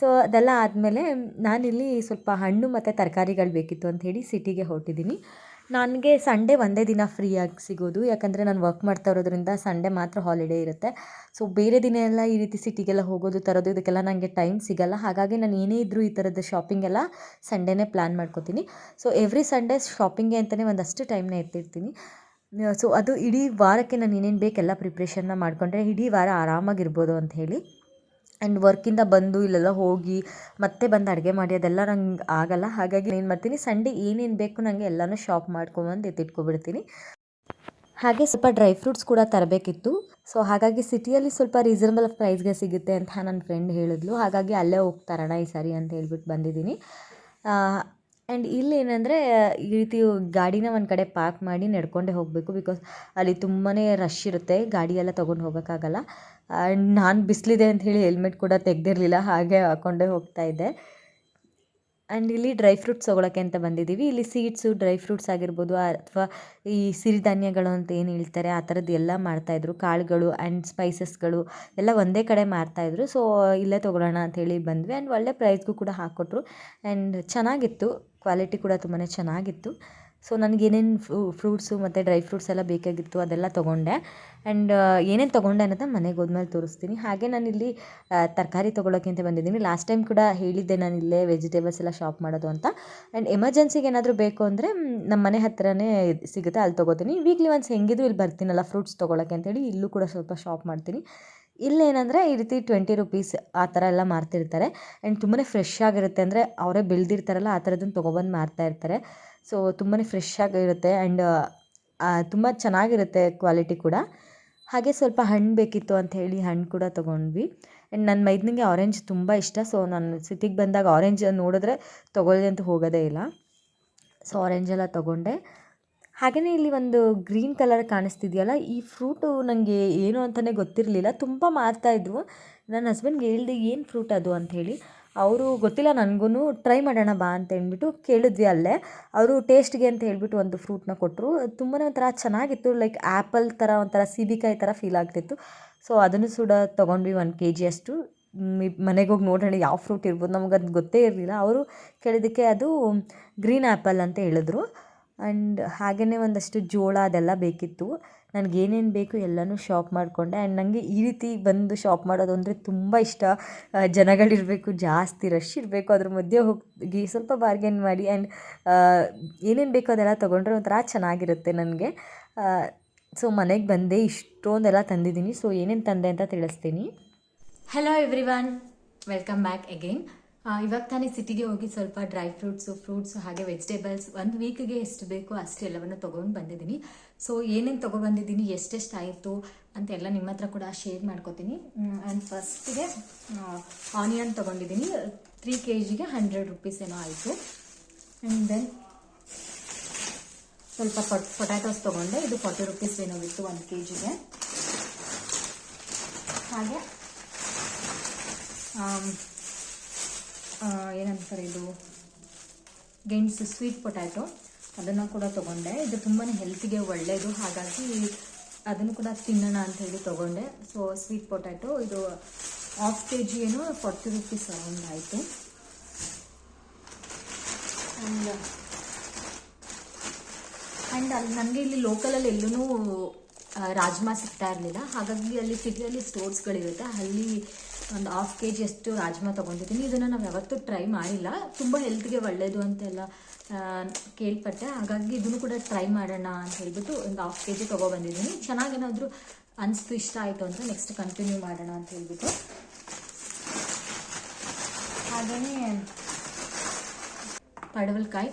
ಸೊ ಅದೆಲ್ಲ ಆದಮೇಲೆ ನಾನಿಲ್ಲಿ ಸ್ವಲ್ಪ ಹಣ್ಣು ಮತ್ತು ತರಕಾರಿಗಳು ಬೇಕಿತ್ತು ಅಂಥೇಳಿ ಸಿಟಿಗೆ ಹೊರಟಿದ್ದೀನಿ. ನನಗೆ ಸಂಡೇ ಒಂದೇ ದಿನ ಫ್ರೀಯಾಗಿ ಸಿಗೋದು. ಯಾಕಂದರೆ ನಾನು ವರ್ಕ್ ಮಾಡ್ತಾ ಇರೋದ್ರಿಂದ ಸಂಡೇ ಮಾತ್ರ ಹಾಲಿಡೇ ಇರುತ್ತೆ. ಸೊ ಬೇರೆ ದಿನ ಎಲ್ಲ ಈ ರೀತಿ ಸಿಟಿಗೆಲ್ಲ ಹೋಗೋದು, ತರೋದು, ಇದಕ್ಕೆಲ್ಲ ನನಗೆ ಟೈಮ್ ಸಿಗಲ್ಲ. ಹಾಗಾಗಿ ನಾನು ಏನೇ ಇದ್ದರೂ ಈ ಥರದ ಶಾಪಿಂಗ್ ಎಲ್ಲ ಸಂಡೇನೇ ಪ್ಲ್ಯಾನ್ ಮಾಡ್ಕೋತೀನಿ. ಸೊ ಎವ್ರಿ ಸಂಡೇ ಶಾಪಿಂಗ್ಗೆ ಅಂತಲೇ ಒಂದಷ್ಟು ಟೈಮ್ನ ಎತ್ತಿರ್ತೀನಿ ಸೊ ಅದು ಇಡೀ ವಾರಕ್ಕೆ ನಾನು ಏನೇನು ಬೇಕೆಲ್ಲ ಪ್ರಿಪ್ರೇಷನ್ನ ಮಾಡಿಕೊಂಡ್ರೆ ಇಡೀ ವಾರ ಆರಾಮಾಗಿರ್ಬೋದು ಅಂತ ಹೇಳಿ. ಆ್ಯಂಡ್ ವರ್ಕಿಂದ ಬಂದು ಇಲ್ಲೆಲ್ಲ ಹೋಗಿ ಮತ್ತೆ ಬಂದು ಅಡುಗೆ ಮಾಡಿ ಅದೆಲ್ಲ ನಂಗೆ ಆಗಲ್ಲ. ಹಾಗಾಗಿ ಏನು ಮಾಡ್ತೀನಿ, ಸಂಡೇ ಏನೇನು ಬೇಕು ನನಗೆ ಎಲ್ಲನೂ ಶಾಪ್ ಮಾಡ್ಕೊಂಬಂದು ಎತ್ತಿಟ್ಕೊಬಿಡ್ತೀನಿ ಹಾಗೆ ಸ್ವಲ್ಪ ಡ್ರೈ ಫ್ರೂಟ್ಸ್ ಕೂಡ ತರಬೇಕಿತ್ತು. ಸೊ ಹಾಗಾಗಿ ಸಿಟಿಯಲ್ಲಿ ಸ್ವಲ್ಪ ರೀಸನಬಲ್ ಪ್ರೈಸ್ಗೆ ಸಿಗುತ್ತೆ ಅಂತ ನನ್ನ ಫ್ರೆಂಡ್ ಹೇಳಿದ್ಲು. ಹಾಗಾಗಿ ಅಲ್ಲೇ ಹೋಗ್ತಾರಣ ಈ ಸಾರಿ ಅಂತ ಹೇಳ್ಬಿಟ್ಟು ಬಂದಿದ್ದೀನಿ. ಆ್ಯಂಡ್ ಇಲ್ಲಿ ಏನಂದರೆ, ಈ ರೀತಿ ಗಾಡಿನ ಒಂದು ಕಡೆ ಪಾರ್ಕ್ ಮಾಡಿ ನಡ್ಕೊಂಡೇ ಹೋಗಬೇಕು ಬಿಕಾಸ್ ಅಲ್ಲಿ ತುಂಬಾ ರಶ್ ಇರುತ್ತೆ ಗಾಡಿ ಎಲ್ಲ ತೊಗೊಂಡು ಹೋಗೋಕ್ಕಾಗಲ್ಲ. ಆ್ಯಂಡ್ ನಾನು ಬಿಸಿಲಿದೆ ಅಂತ ಹೇಳಿ ಹೆಲ್ಮೆಟ್ ಕೂಡ ತೆಗೆದಿರಲಿಲ್ಲ, ಹಾಗೆ ಹಾಕೊಂಡೇ ಹೋಗ್ತಾ ಇದ್ದೆ. ಆ್ಯಂಡ್ ಇಲ್ಲಿ ಡ್ರೈ ಫ್ರೂಟ್ಸ್ ತೊಗೊಳಕ್ಕೆ ಅಂತ ಬಂದಿದ್ದೀವಿ. ಇಲ್ಲಿ ಸೀಡ್ಸು ಡ್ರೈ ಫ್ರೂಟ್ಸ್ ಆಗಿರ್ಬೋದು, ಅಥವಾ ಈ ಸಿರಿಧಾನ್ಯಗಳು ಅಂತ ಏನು ಹೇಳ್ತಾರೆ, ಆ ಥರದ್ದು ಎಲ್ಲ ಮಾಡ್ತಾಯಿದ್ರು ಕಾಳುಗಳು ಆ್ಯಂಡ್ ಸ್ಪೈಸಸ್ಗಳು ಎಲ್ಲ ಒಂದೇ ಕಡೆ ಮಾರ್ತಾಯಿದ್ರು ಸೊ ಇಲ್ಲೇ ತೊಗೊಳ್ಳೋಣ ಅಂಥೇಳಿ ಬಂದ್ವಿ. ಆ್ಯಂಡ್ ಒಳ್ಳೆ ಪ್ರೈಸ್ಗೂ ಕೂಡ ಹಾಕ್ಕೊಟ್ರು ಆ್ಯಂಡ್ ಚೆನ್ನಾಗಿತ್ತು. ಕ್ವಾಲಿಟಿ ಕೂಡ ತುಂಬಾ ಚೆನ್ನಾಗಿತ್ತು. ಸೊ ನನಗೆ ಏನೇನು ಫ್ರೂಟ್ಸು ಮತ್ತು ಡ್ರೈ ಫ್ರೂಟ್ಸ್ ಎಲ್ಲ ಬೇಕಾಗಿತ್ತು ಅದೆಲ್ಲ ತೊಗೊಂಡೆ. ಆ್ಯಂಡ್ ಏನೇನು ತೊಗೊಂಡೆ ಅನ್ನೋದನ್ನ ಮನೆಗೆ ಹೋದ್ಮೇಲೆ ತೋರಿಸ್ತೀನಿ. ಹಾಗೆ ನಾನಿಲ್ಲಿ ತರಕಾರಿ ತೊಗೊಳಕ್ಕೆ ಅಂತ ಬಂದಿದ್ದೀನಿ. ಲಾಸ್ಟ್ ಟೈಮ್ ಕೂಡ ಹೇಳಿದ್ದೆ ನಾನು ಇಲ್ಲೇ ವೆಜಿಟೇಬಲ್ಸ್ ಎಲ್ಲ ಶಾಪ್ ಮಾಡೋದು ಅಂತ. ಆ್ಯಂಡ್ ಎಮರ್ಜೆನ್ಸಿಗೆ ಏನಾದರೂ ಬೇಕು ಅಂದರೆ ನಮ್ಮ ಮನೆ ಹತ್ತಿರನೇ ಸಿಗುತ್ತೆ. ಅಲ್ಲಿ ತೊಗೋತೀನಿ. ವೀಕ್ಲಿ ಒನ್ಸ್ ಹೆಂಗಿದ್ರು ಇಲ್ಲಿ ಬರ್ತೀನಲ್ಲ ಫ್ರೂಟ್ಸ್ ತೊಗೊಳಕ್ಕೆ ಅಂತೇಳಿ ಇಲ್ಲೂ ಕೂಡ ಸ್ವಲ್ಪ ಶಾಪ್ ಮಾಡ್ತೀನಿ. ಇಲ್ಲೇನಂದರೆ ಈ ರೀತಿ ಟ್ವೆಂಟಿ ರುಪೀಸ್ ಆ ಥರ ಎಲ್ಲ ಮಾರ್ತಿರ್ತಾರೆ. ಆ್ಯಂಡ್ ತುಂಬಾ ಫ್ರೆಶ್ ಆಗಿರುತ್ತೆ ಅಂದರೆ ಅವರೇ ಬೆಳೆದಿರ್ತಾರಲ್ಲ ಆ ಥರದನ್ನು ತೊಗೊಬಂದು ಮಾರ್ತಾ ಇರ್ತಾರೆ. ಸೊ ತುಂಬಾ ಫ್ರೆಶ್ ಆಗಿರುತ್ತೆ ಆ್ಯಂಡ್ ತುಂಬ ಚೆನ್ನಾಗಿರುತ್ತೆ ಕ್ವಾಲಿಟಿ ಕೂಡ. ಹಾಗೆ ಸ್ವಲ್ಪ ಹಣ್ಣು ಬೇಕಿತ್ತು ಅಂತ ಹೇಳಿ ಹಣ್ಣು ಕೂಡ ತೊಗೊಂಡ್ವಿ. ಆ್ಯಂಡ್ ನನ್ನ ಮೈದನಿಗೆ ಆರೆಂಜ್ ತುಂಬ ಇಷ್ಟ. ಸೊ ನಾನು ಸಿಟಿಗೆ ಬಂದಾಗ ಆರೆಂಜ್ ನೋಡಿದ್ರೆ ತೊಗೊಳ್ಳಿ ಅಂತ ಹೋಗೋದೇ ಇಲ್ಲ. ಸೊ ಆರೆಂಜೆಲ್ಲ ತೊಗೊಂಡೆ. ಹಾಗೆಯೇ ಇಲ್ಲಿ ಒಂದು ಗ್ರೀನ್ ಕಲರ್ ಕಾಣಿಸ್ತಿದೆಯಲ್ಲ, ಈ ಫ್ರೂಟು ನನಗೆ ಏನು ಅಂತಲೇ ಗೊತ್ತಿರಲಿಲ್ಲ. ತುಂಬ ಮಾರ್ತಾಯಿದ್ರು ನನ್ನ ಹಸ್ಬೆಂಡ್ಗೆ ಹೇಳಿದೆ, ಏನು ಫ್ರೂಟ್ ಅದು? ಅಂಥೇಳಿ ಅವರು ಗೊತ್ತಿಲ್ಲ ನನಗೂ ಟ್ರೈ ಮಾಡೋಣ ಬಾ ಅಂತ ಹೇಳ್ಬಿಟ್ಟು ಕೇಳಿದ್ವಿ ಅಲ್ಲೇ. ಅವರು ಟೇಸ್ಟ್ಗೆ ಅಂತ ಹೇಳಿಬಿಟ್ಟು ಒಂದು ಫ್ರೂಟ್ನ ಕೊಟ್ಟರು ತುಂಬಾ ಒಂಥರ ಚೆನ್ನಾಗಿತ್ತು, ಲೈಕ್ ಆ್ಯಪಲ್ ಥರ, ಒಂಥರ ಸೀಬಿಕಾಯಿ ಥರ ಫೀಲ್ ಆಗ್ತಿತ್ತು. ಸೊ, ಅದನ್ನು ಕೂಡ ತೊಗೊಂಡ್ವಿ ಒಂದು ಕೆ ಜಿ ಅಷ್ಟು ಮನೆಗೆ ಹೋಗಿ ನೋಡೋಣ ಯಾವ ಫ್ರೂಟ್ ಇರ್ಬೋದು ನಮಗದು ಗೊತ್ತೇ ಇರಲಿಲ್ಲ. ಅವರು ಕೇಳಿದ್ದಕ್ಕೆ ಅದು ಗ್ರೀನ್ ಆ್ಯಪಲ್ ಅಂತ ಹೇಳಿದ್ರು. ಆ್ಯಂಡ್ ಹಾಗೆಯೇ ಒಂದಷ್ಟು ಜೋಳ ಅದೆಲ್ಲ ಬೇಕಿತ್ತು. ನನಗೆ ಏನೇನು ಬೇಕು ಎಲ್ಲನೂ ಶಾಪ್ ಮಾಡಿಕೊಂಡೆ. ಆ್ಯಂಡ್ ನನಗೆ ಈ ರೀತಿ ಬಂದು ಶಾಪ್ ಮಾಡೋದು ಅಂದರೆ ತುಂಬ ಇಷ್ಟ. ಜನಗಳಿರಬೇಕು, ಜಾಸ್ತಿ ರಶ್ ಇರಬೇಕು. ಅದ್ರ ಮಧ್ಯೆ ಹೋಗಿ ಸ್ವಲ್ಪ ಬಾರ್ಗೇನ್ ಮಾಡಿ ಆ್ಯಂಡ್ ಏನೇನು ಬೇಕೋ ಅದೆಲ್ಲ ತೊಗೊಂಡ್ರೆ ಒಂಥರ ಚೆನ್ನಾಗಿರುತ್ತೆ ನನಗೆ. ಸೊ ಮನೆಗೆ ಬಂದೆ ಇಷ್ಟೊಂದೆಲ್ಲ ತಂದಿದ್ದೀನಿ. ಸೊ ಏನೇನು ತಂದೆ ಅಂತ ತಿಳಿಸ್ತೀನಿ. Hello every welcome back again ಇವಾಗ ತಾನೇ ಸಿಟಿಗೆ ಹೋಗಿ ಸ್ವಲ್ಪ ಡ್ರೈ ಫ್ರೂಟ್ಸು, ಫ್ರೂಟ್ಸ್ ಹಾಗೆ ವೆಜಿಟೇಬಲ್ಸ್ ಒಂದು ವೀಕ್ಗೆ ಎಷ್ಟು ಬೇಕೋ ಅಷ್ಟು ಎಲ್ಲವನ್ನು ತೊಗೊಂಡು ಬಂದಿದ್ದೀನಿ. ಸೊ ಏನೇನು ತೊಗೊಬಂದಿದ್ದೀನಿ ಎಷ್ಟೆಷ್ಟು ಆಯಿತು ಅಂತೆಲ್ಲ ನಿಮ್ಮ ಹತ್ರ ಕೂಡ ಶೇರ್ ಮಾಡ್ಕೋತೀನಿ. ಆ್ಯಂಡ್ ಫಸ್ಟಿಗೆ ಆನಿಯನ್ ತೊಗೊಂಡಿದ್ದೀನಿ. ತ್ರೀ ಕೆ ಜಿಗೆ ಹಂಡ್ರೆಡ್ ರುಪೀಸ್ ಏನೋ ಆಯಿತು. ಆ್ಯಂಡ್ ದೆನ್ ಸ್ವಲ್ಪ ಪೊಟ್ ಪೊಟ್ಯಾಟೋಸ್ ತೊಗೊಂಡೆ. ಇದು ಫಾರ್ಟಿ ರುಪೀಸ್ ಏನೋ ಬಿತ್ತು ಒಂದು ಕೆ ಜಿಗೆ ಹಾಗೆ ಏನಂತಾರೆ ಇದು? ಗೆಣಸು ಸ್ವೀಟ್ ಪೊಟ್ಯಾಟೊ ಅದನ್ನು ಕೂಡ ತೊಗೊಂಡೆ. ಇದು ತುಂಬಾ ಹೆಲ್ತಿಗೆ ಒಳ್ಳೆಯದು ಹಾಗಾಗಿ ಅದನ್ನು ಕೂಡ ತಿನ್ನೋಣ ಅಂತ ಹೇಳಿ ತೊಗೊಂಡೆ. ಸೊ ಸ್ವೀಟ್ ಪೊಟ್ಯಾಟೊ ಇದು ಹಾಫ್ ಕೆ ಜಿ ಏನು ಫಾರ್ಟಿ ರುಪೀಸ್ ಅರೌಂಡ್ ಆಯಿತು. ಆ್ಯಂಡ್ ಆ್ಯಂಡ್ ಅಲ್ಲಿ ನನಗೆ ಇಲ್ಲಿ ಲೋಕಲಲ್ಲಿ ಎಲ್ಲೂ ರಾಜ್ಮಾ ಸಿಗ್ತಾ ಇರಲಿಲ್ಲ. ಹಾಗಾಗಿ ಅಲ್ಲಿ ಸಿಟಿಯಲ್ಲಿ ಸ್ಟೋರ್ಸ್ಗಳಿರುತ್ತೆ ಅಲ್ಲಿ ಒಂದು ಹಾಫ್ ಕೆ ಜಿ ಅಷ್ಟು ರಾಜ್ಮಾ ತೊಗೊಂಡಿದ್ದೀನಿ. ಇದನ್ನು ನಾವು ಯಾವತ್ತೂ ಟ್ರೈ ಮಾಡಿಲ್ಲ. ತುಂಬ ಹೆಲ್ತ್ಗೆ ಒಳ್ಳೆಯದು ಅಂತೆಲ್ಲ ಕೇಳ್ಪಟ್ಟೆ. ಹಾಗಾಗಿ ಇದನ್ನು ಕೂಡ ಟ್ರೈ ಮಾಡೋಣ ಅಂತ ಹೇಳ್ಬಿಟ್ಟು ಒಂದು ಹಾಫ್ ಕೆ ಜಿ ತೊಗೊಬಂದಿದ್ದೀನಿ ಚೆನ್ನಾಗೇನಾದರೂ ಅನಿಸ್ತು, ಇಷ್ಟ ಆಯಿತು ಅಂತ ನೆಕ್ಸ್ಟ್ ಕಂಟಿನ್ಯೂ ಮಾಡೋಣ ಅಂತ ಹೇಳ್ಬಿಟ್ಟು. ಹಾಗೆಯೇ ಪಡವಲ್ಕಾಯಿ.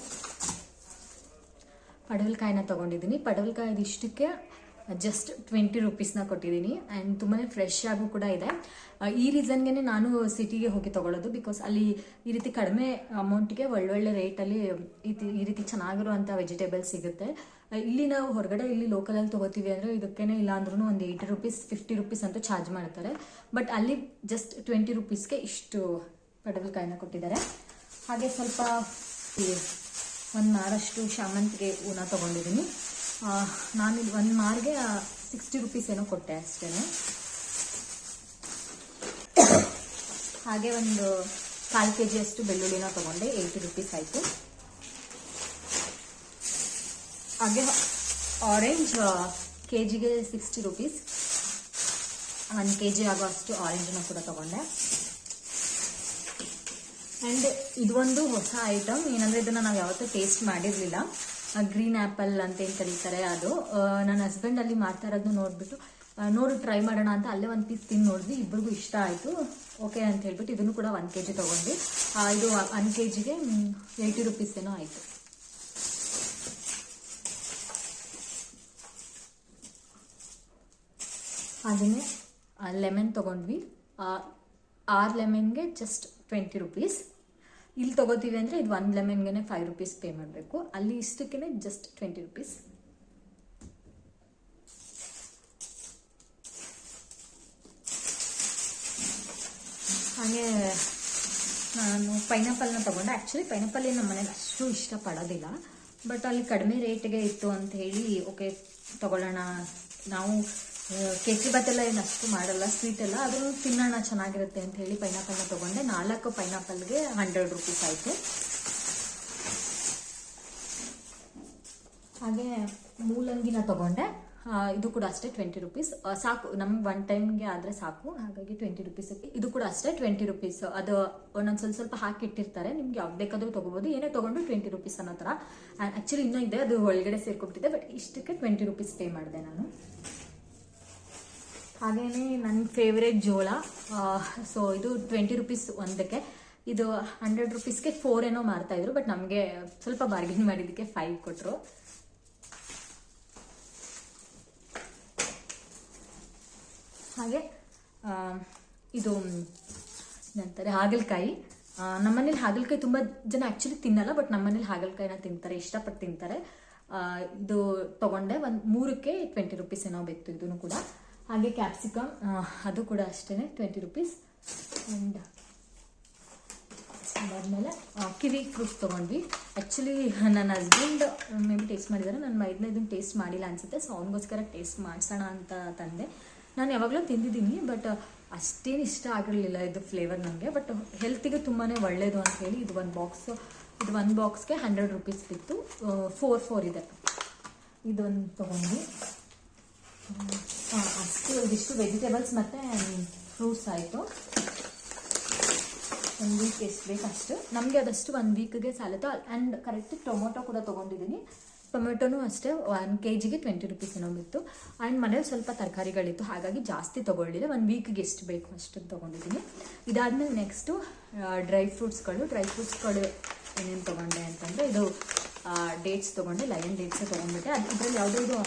ಪಡವಲ್ಕಾಯಿನ ತೊಗೊಂಡಿದ್ದೀನಿ. ಪಡವಲ್ಕಾಯಿ ಇಷ್ಟಕ್ಕೆ ಜಸ್ಟ್ ಟ್ವೆಂಟಿ ರುಪೀಸ್ನ ಕೊಟ್ಟಿದ್ದೀನಿ. ಆ್ಯಂಡ್ ತುಂಬಾ ಫ್ರೆಶ್ ಆಗೂ ಕೂಡ ಇದೆ. ಈ ರೀಸನ್ಗೆ ನಾನು ಸಿಟಿಗೆ ಹೋಗಿ ತೊಗೊಳ್ಳೋದು ಬಿಕಾಸ್ ಅಲ್ಲಿ ಈ ರೀತಿ ಕಡಿಮೆ ಅಮೌಂಟ್ಗೆ ಒಳ್ಳೊಳ್ಳೆ ರೇಟಲ್ಲಿ ಈ ರೀತಿ ಚೆನ್ನಾಗಿರುವಂಥ ವೆಜಿಟೇಬಲ್ಸ್ ಸಿಗುತ್ತೆ. ಇಲ್ಲಿ ನಾವು ಹೊರಗಡೆ ಇಲ್ಲಿ ಲೋಕಲಲ್ಲಿ ತೊಗೋತೀವಿ ಅಂದರೆ ಇದಕ್ಕೇ ಇಲ್ಲ ಅಂದ್ರೂ ಒಂದು ಏಯ್ಟಿ ರುಪೀಸ್ ಫಿಫ್ಟಿ ರುಪೀಸ್ ಅಂತ ಚಾರ್ಜ್ ಮಾಡ್ತಾರೆ. ಬಟ್ ಅಲ್ಲಿ ಜಸ್ಟ್ ಟ್ವೆಂಟಿ ರುಪೀಸ್ಗೆ ಇಷ್ಟು ಪಡವಲ್ಕಾಯಿನ ಕೊಟ್ಟಿದ್ದಾರೆ. ಹಾಗೆ ಸ್ವಲ್ಪ ಒಂದು ಮಾರಷ್ಟು ಶಾಮಂತಿಗೆ ಹೂನ ತೊಗೊಂಡಿದ್ದೀನಿ. ನಾನು ಒಂದು ಮಾರ್ಗೆ ಸಿಕ್ಸ್ಟಿ ರುಪೀಸ್ ಏನೋ ಕೊಟ್ಟೆ ಅಷ್ಟೇ ಹಾಗೆ ಒಂದು ಕಾಲು ಕೆ ಜಿಯಷ್ಟು ಬೆಳ್ಳುಳ್ಳಿನ ತೊಗೊಂಡೆ ಏಯ್ಟಿ ರುಪೀಸ್ ಆಯಿತು. ಹಾಗೆ ಆರೆಂಜ್ ಕೆ ಜಿಗೆ ಸಿಕ್ಸ್ಟಿ ರುಪೀಸ್ ಒಂದು ಕೆ ಜಿ ಆಗೋ ಅಷ್ಟು ಆರೆಂಜನ್ನು ಕೂಡ ತೊಗೊಂಡೆ. ಆ್ಯಂಡ್ ಇದೊಂದು ಹೊಸ ಐಟಮ್ ಏನಂದರೆ ಇದನ್ನು ನಾವು ಯಾವತ್ತೂ ಟೇಸ್ಟ್ ಮಾಡಿರಲಿಲ್ಲ. ಗ್ರೀನ್ ಆ್ಯಪಲ್ ಅಂತ ಏನು ಕರೀತಾರೆ ಅದು. ನನ್ನ ಹಸ್ಬೆಂಡ್ ಅಲ್ಲಿ ಮಾಡ್ತಾ ಇರೋದನ್ನ ನೋಡಿಬಿಟ್ಟು ನೋಡು ಟ್ರೈ ಮಾಡೋಣ ಅಂತ ಅಲ್ಲೇ ಒಂದು ಪೀಸ್ ತಿಂದು ನೋಡಿದ್ವಿ ಇಬ್ಬರಿಗೂ ಇಷ್ಟ ಆಯಿತು. ಓಕೆ ಅಂತ ಹೇಳ್ಬಿಟ್ಟು ಇದನ್ನು ಕೂಡ ಒನ್ ಕೆ ಜಿ ತೊಗೊಂಡ್ವಿ ಇದು ಒನ್ ಕೆ ಜಿಗೆ ಏಯ್ಟಿ ರುಪೀಸ್ ಏನೋ ಆಯಿತು. ಅದನ್ನೇ ಲೆಮನ್ ತೊಗೊಂಡ್ವಿ. ಆರು ಲೆಮನ್ಗೆ ಜಸ್ಟ್ ಟ್ವೆಂಟಿ ರುಪೀಸ್ ಇಲ್ಲಿ ತೊಗೋತೀವಿ ಅಂದರೆ ಇದು ಒಂದು ಲೆಮನ್ಗೆ ಫೈವ್ ರುಪೀಸ್ ಪೇ ಮಾಡಬೇಕು. ಅಲ್ಲಿ ಇಷ್ಟಕ್ಕೆ ಜಸ್ಟ್ ಟ್ವೆಂಟಿ ರುಪೀಸ್ ಹಾಗೆ ನಾನು ಪೈನಾಪಲ್ನ ತೊಗೊಂಡೆ. ಆ್ಯಕ್ಚುಲಿ ಪೈನಾಪಲ್ ಏನು ನಮ್ಮ ಮನೇಲಿ ಅಷ್ಟು ಇಷ್ಟಪಡೋದಿಲ್ಲ. ಬಟ್ ಅಲ್ಲಿ ಕಡಿಮೆ ರೇಟ್ಗೆ ಇತ್ತು ಅಂತ ಹೇಳಿ ಓಕೆ ತಗೊಳ್ಳೋಣ. ನಾವು ಕೇಸರಿ ಭಾತೆಲ್ಲ ಏನು ಅಷ್ಟು ಮಾಡಲ್ಲ ಸ್ವೀಟ್ ಎಲ್ಲ. ಅದನ್ನು ತಿನ್ನೋಣ ಚೆನ್ನಾಗಿರುತ್ತೆ ಅಂತ ಹೇಳಿ ಪೈನಾಪಲ್ನ ತೊಗೊಂಡೆ. ನಾಲ್ಕು ಪೈನಾಪಲ್ಗೆ ಹಂಡ್ರೆಡ್ ರುಪೀಸ್ ಆಯಿತು. ಹಾಗೆ ಮೂಲಂಗಿನ ತೊಗೊಂಡೆ. ಇದು ಕೂಡ ಅಷ್ಟೇ ಟ್ವೆಂಟಿ ರುಪೀಸ್ ಸಾಕು. ನಮ್ಗೆ ಒನ್ ಟೈಮ್ಗೆ ಆದರೆ ಸಾಕು. ಹಾಗಾಗಿ ಟ್ವೆಂಟಿ ರುಪೀಸ್ ಇದು ಕೂಡ ಅಷ್ಟೇ ಟ್ವೆಂಟಿ ರುಪೀಸ್ ಅದು ಒಂದೊಂದು ಸ್ವಲ್ಪ ಸ್ವಲ್ಪ ಹಾಕಿಟ್ಟಿರ್ತಾರೆ ನಿಮ್ಗೆ ಯಾವ್ದು ಬೇಕಾದರೂ ತೊಗೋಬೋದು. ಏನೇ ತೊಗೊಂಡು ಟ್ವೆಂಟಿ ರುಪೀಸ್ ಅನ್ನೋ ಥರ ಆ್ಯಕ್ಚುಲಿ ಇನ್ನೂ ಇದೆ. ಅದು ಒಳಗಡೆ ಸೇರ್ಕೊಬಿಟ್ಟಿದೆ ಬಟ್ ಇಷ್ಟಕ್ಕೆ ಟ್ವೆಂಟಿ ರುಪೀಸ್ ಪೇ ಮಾಡಿದೆ ನಾನು. ಹಾಗೇನೆ ನನ್ನ ಫೇವ್ರೇಟ್ ಜೋಳ. ಸೊ ಇದು ಟ್ವೆಂಟಿ ರುಪೀಸ್ ಒಂದಕ್ಕೆ. ಇದು ಹಂಡ್ರೆಡ್ ರುಪೀಸ್ಗೆ ಫೋರ್ ಏನೋ ಮಾರ್ತಾ ಇದ್ರು ಬಟ್ ನಮಗೆ ಸ್ವಲ್ಪ ಬಾರ್ಗೇನ್ ಮಾಡಿದ್ದಕ್ಕೆ ಫೈವ್ ಕೊಟ್ಟರು ಹಾಗೆ ಇದು ಏನಂತಾರೆ ಹಾಗಲಕಾಯಿ. ನಮ್ಮನೇಲಿ ಹಾಗಲಕಾಯಿ ತುಂಬ ಜನ ಆ್ಯಕ್ಚುಲಿ ತಿನ್ನಲ್ಲ ಬಟ್ ನಮ್ಮನೇಲಿ ಹಾಗಲಕಾಯಿನ ತಿಂತಾರೆ, ಇಷ್ಟಪಟ್ಟು ತಿಂತಾರೆ. ಇದು ತೊಗೊಂಡೆ ಒಂದು ಮೂರಕ್ಕೆ ಟ್ವೆಂಟಿ ರುಪೀಸ್ ಏನೋ ಬಿತ್ತು ಇದನ್ನು ಕೂಡ. ಹಾಗೆ ಕ್ಯಾಪ್ಸಿಕಮ್ ಅದು ಕೂಡ ಅಷ್ಟೇ ಟ್ವೆಂಟಿ ರುಪೀಸ್ ಆ್ಯಂಡ್ ಅದಾದಮೇಲೆ ಕಿವಿ ಫ್ರೂಟ್ಸ್ ತೊಗೊಂಡ್ವಿ. ಆ್ಯಕ್ಚುಲಿ ನನ್ನ ಹಸ್ಬೆಂಡ್ ಮೇ ಬಿ ಟೇಸ್ಟ್ ಮಾಡಿದ್ದಾರೆ ನನ್ನ ಮೈದನ್ನ ಇದನ್ನು ಟೇಸ್ಟ್ ಮಾಡಿಲ್ಲ ಅನಿಸುತ್ತೆ. ಸೊ ಅವನಿಗೋಸ್ಕರ ಟೇಸ್ಟ್ ಮಾಡಿಸೋಣ ಅಂತ ತಂದೆ. ನಾನು ಯಾವಾಗಲೂ ತಿಂದಿದ್ದೀನಿ ಬಟ್ ಅಷ್ಟೇನು ಇಷ್ಟ ಆಗಿರಲಿಲ್ಲ ಇದು ಫ್ಲೇವರ್ ನನಗೆ ಬಟ್ ಹೆಲ್ತಿಗೆ ತುಂಬಾ ಒಳ್ಳೆಯದು ಅಂತ ಹೇಳಿ ಇದು ಒಂದು ಬಾಕ್ಸ್ ಇದು ಒಂದು ಬಾಕ್ಸ್ಗೆ ಹಂಡ್ರೆಡ್ ರುಪೀಸ್ ಬಿತ್ತು. ಫೋರ್ ಫೋರ್ ಇದೆ. ಇದೊಂದು ತೊಗೊಂಡ್ವಿ. ಹಾಂ ಅಷ್ಟು ಇದಿಷ್ಟು ವೆಜಿಟೇಬಲ್ಸ್ ಮತ್ತು ಫ್ರೂಟ್ಸ್ ಆಯಿತು. ಒಂದು ವೀಕ್ ಎಷ್ಟು ಬೇಕು ಅಷ್ಟು. ನಮಗೆ ಅದಷ್ಟು ಒನ್ ವೀಕ್ಗೆ ಸಾಲುತ್ತೆ. ಆ್ಯಂಡ್ ಕರೆಕ್ಟ್ ಟೊಮೊಟೊ ಕೂಡ ತೊಗೊಂಡಿದ್ದೀನಿ ಟೊಮೆಟೊನೂ ಅಷ್ಟೇ ಒನ್ ಕೆ ಜಿಗೆ ಟ್ವೆಂಟಿ ರುಪೀಸ್ ಏನೋ ಬಿತ್ತು ಆ್ಯಂಡ್ ಮನೇಲಿ ಸ್ವಲ್ಪ ತರಕಾರಿಗಳಿತ್ತು. ಹಾಗಾಗಿ ಜಾಸ್ತಿ ತೊಗೊಳ್ಳಿಲ್ಲ. ಒಂದು ವೀಕ್ಗೆ ಎಷ್ಟು ಬೇಕು ಅಷ್ಟು ತೊಗೊಂಡಿದ್ದೀನಿ ಇದಾದಮೇಲೆ ನೆಕ್ಸ್ಟು ಡ್ರೈ ಫ್ರೂಟ್ಸ್ಗಳು ಡ್ರೈ ಫ್ರೂಟ್ಸ್ಗಳು ಏನೇನು ತೊಗೊಂಡೆ ಅಂತಂದರೆ, ಇದು ಡೇಟ್ಸ್ ತೊಗೊಂಡೆ. ಲಯನ್ ಡೇಟ್ಸೇ ತೊಗೊಂಡ್ಬಿಟ್ಟೆ. ಅದು ಇದರಲ್ಲಿ ಯಾವುದೋ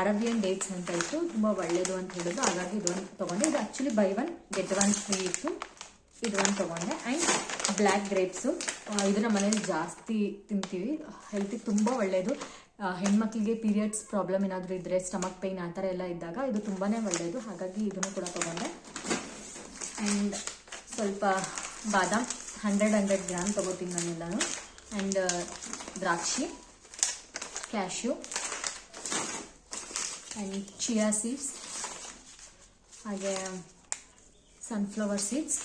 ಅರಬಿಯನ್ ಡೇಟ್ಸ್ ಅಂತ ಇತ್ತು. ತುಂಬ ಒಳ್ಳೆಯದು ಅಂತ ಹೇಳಿದ್ರು. ಹಾಗಾಗಿ ಇದೊಂದು ತೊಗೊಂಡೆ. ಇದು actually buy one get one free ಇತ್ತು. ಇದು ಒಂದು ತೊಗೊಂಡೆ ಆ್ಯಂಡ್ ಬ್ಲ್ಯಾಕ್ ಗ್ರೇಪ್ಸು ನಮ್ಮ ಮನೇಲಿ ಜಾಸ್ತಿ ತಿಂತೀವಿ. ಹೆಲ್ತಿಗೆ ತುಂಬ ಒಳ್ಳೆಯದು ಹೆಣ್ಮಕ್ಳಿಗೆ ಪೀರಿಯಡ್ಸ್ ಪ್ರಾಬ್ಲಮ್ ಏನಾದರೂ ಇದ್ದರೆ ಸ್ಟಮಕ್ ಪೈನ್ ಆ ಥರ ಎಲ್ಲ ಇದ್ದಾಗ ಇದು ತುಂಬಾ ಒಳ್ಳೆಯದು ಹಾಗಾಗಿ ಇದನ್ನು ಕೂಡ ತೊಗೊಂಡೆ. ಆ್ಯಂಡ್ ಸ್ವಲ್ಪ ಬಾದಾಮ್ ಹಂಡ್ರೆಡ್ ಹಂಡ್ರೆಡ್ ಗ್ರಾಮ್ ತೊಗೋತೀನಿ ನಾನೆಲ್ಲನೂ ಆ್ಯಂಡ್ ದ್ರಾಕ್ಷಿ ಕ್ಯಾಶ್ಯೂ ಆ್ಯಂಡ್ ಚಿಯಾ ಸೀಡ್ಸ್ ಹಾಗೆ sunflower seeds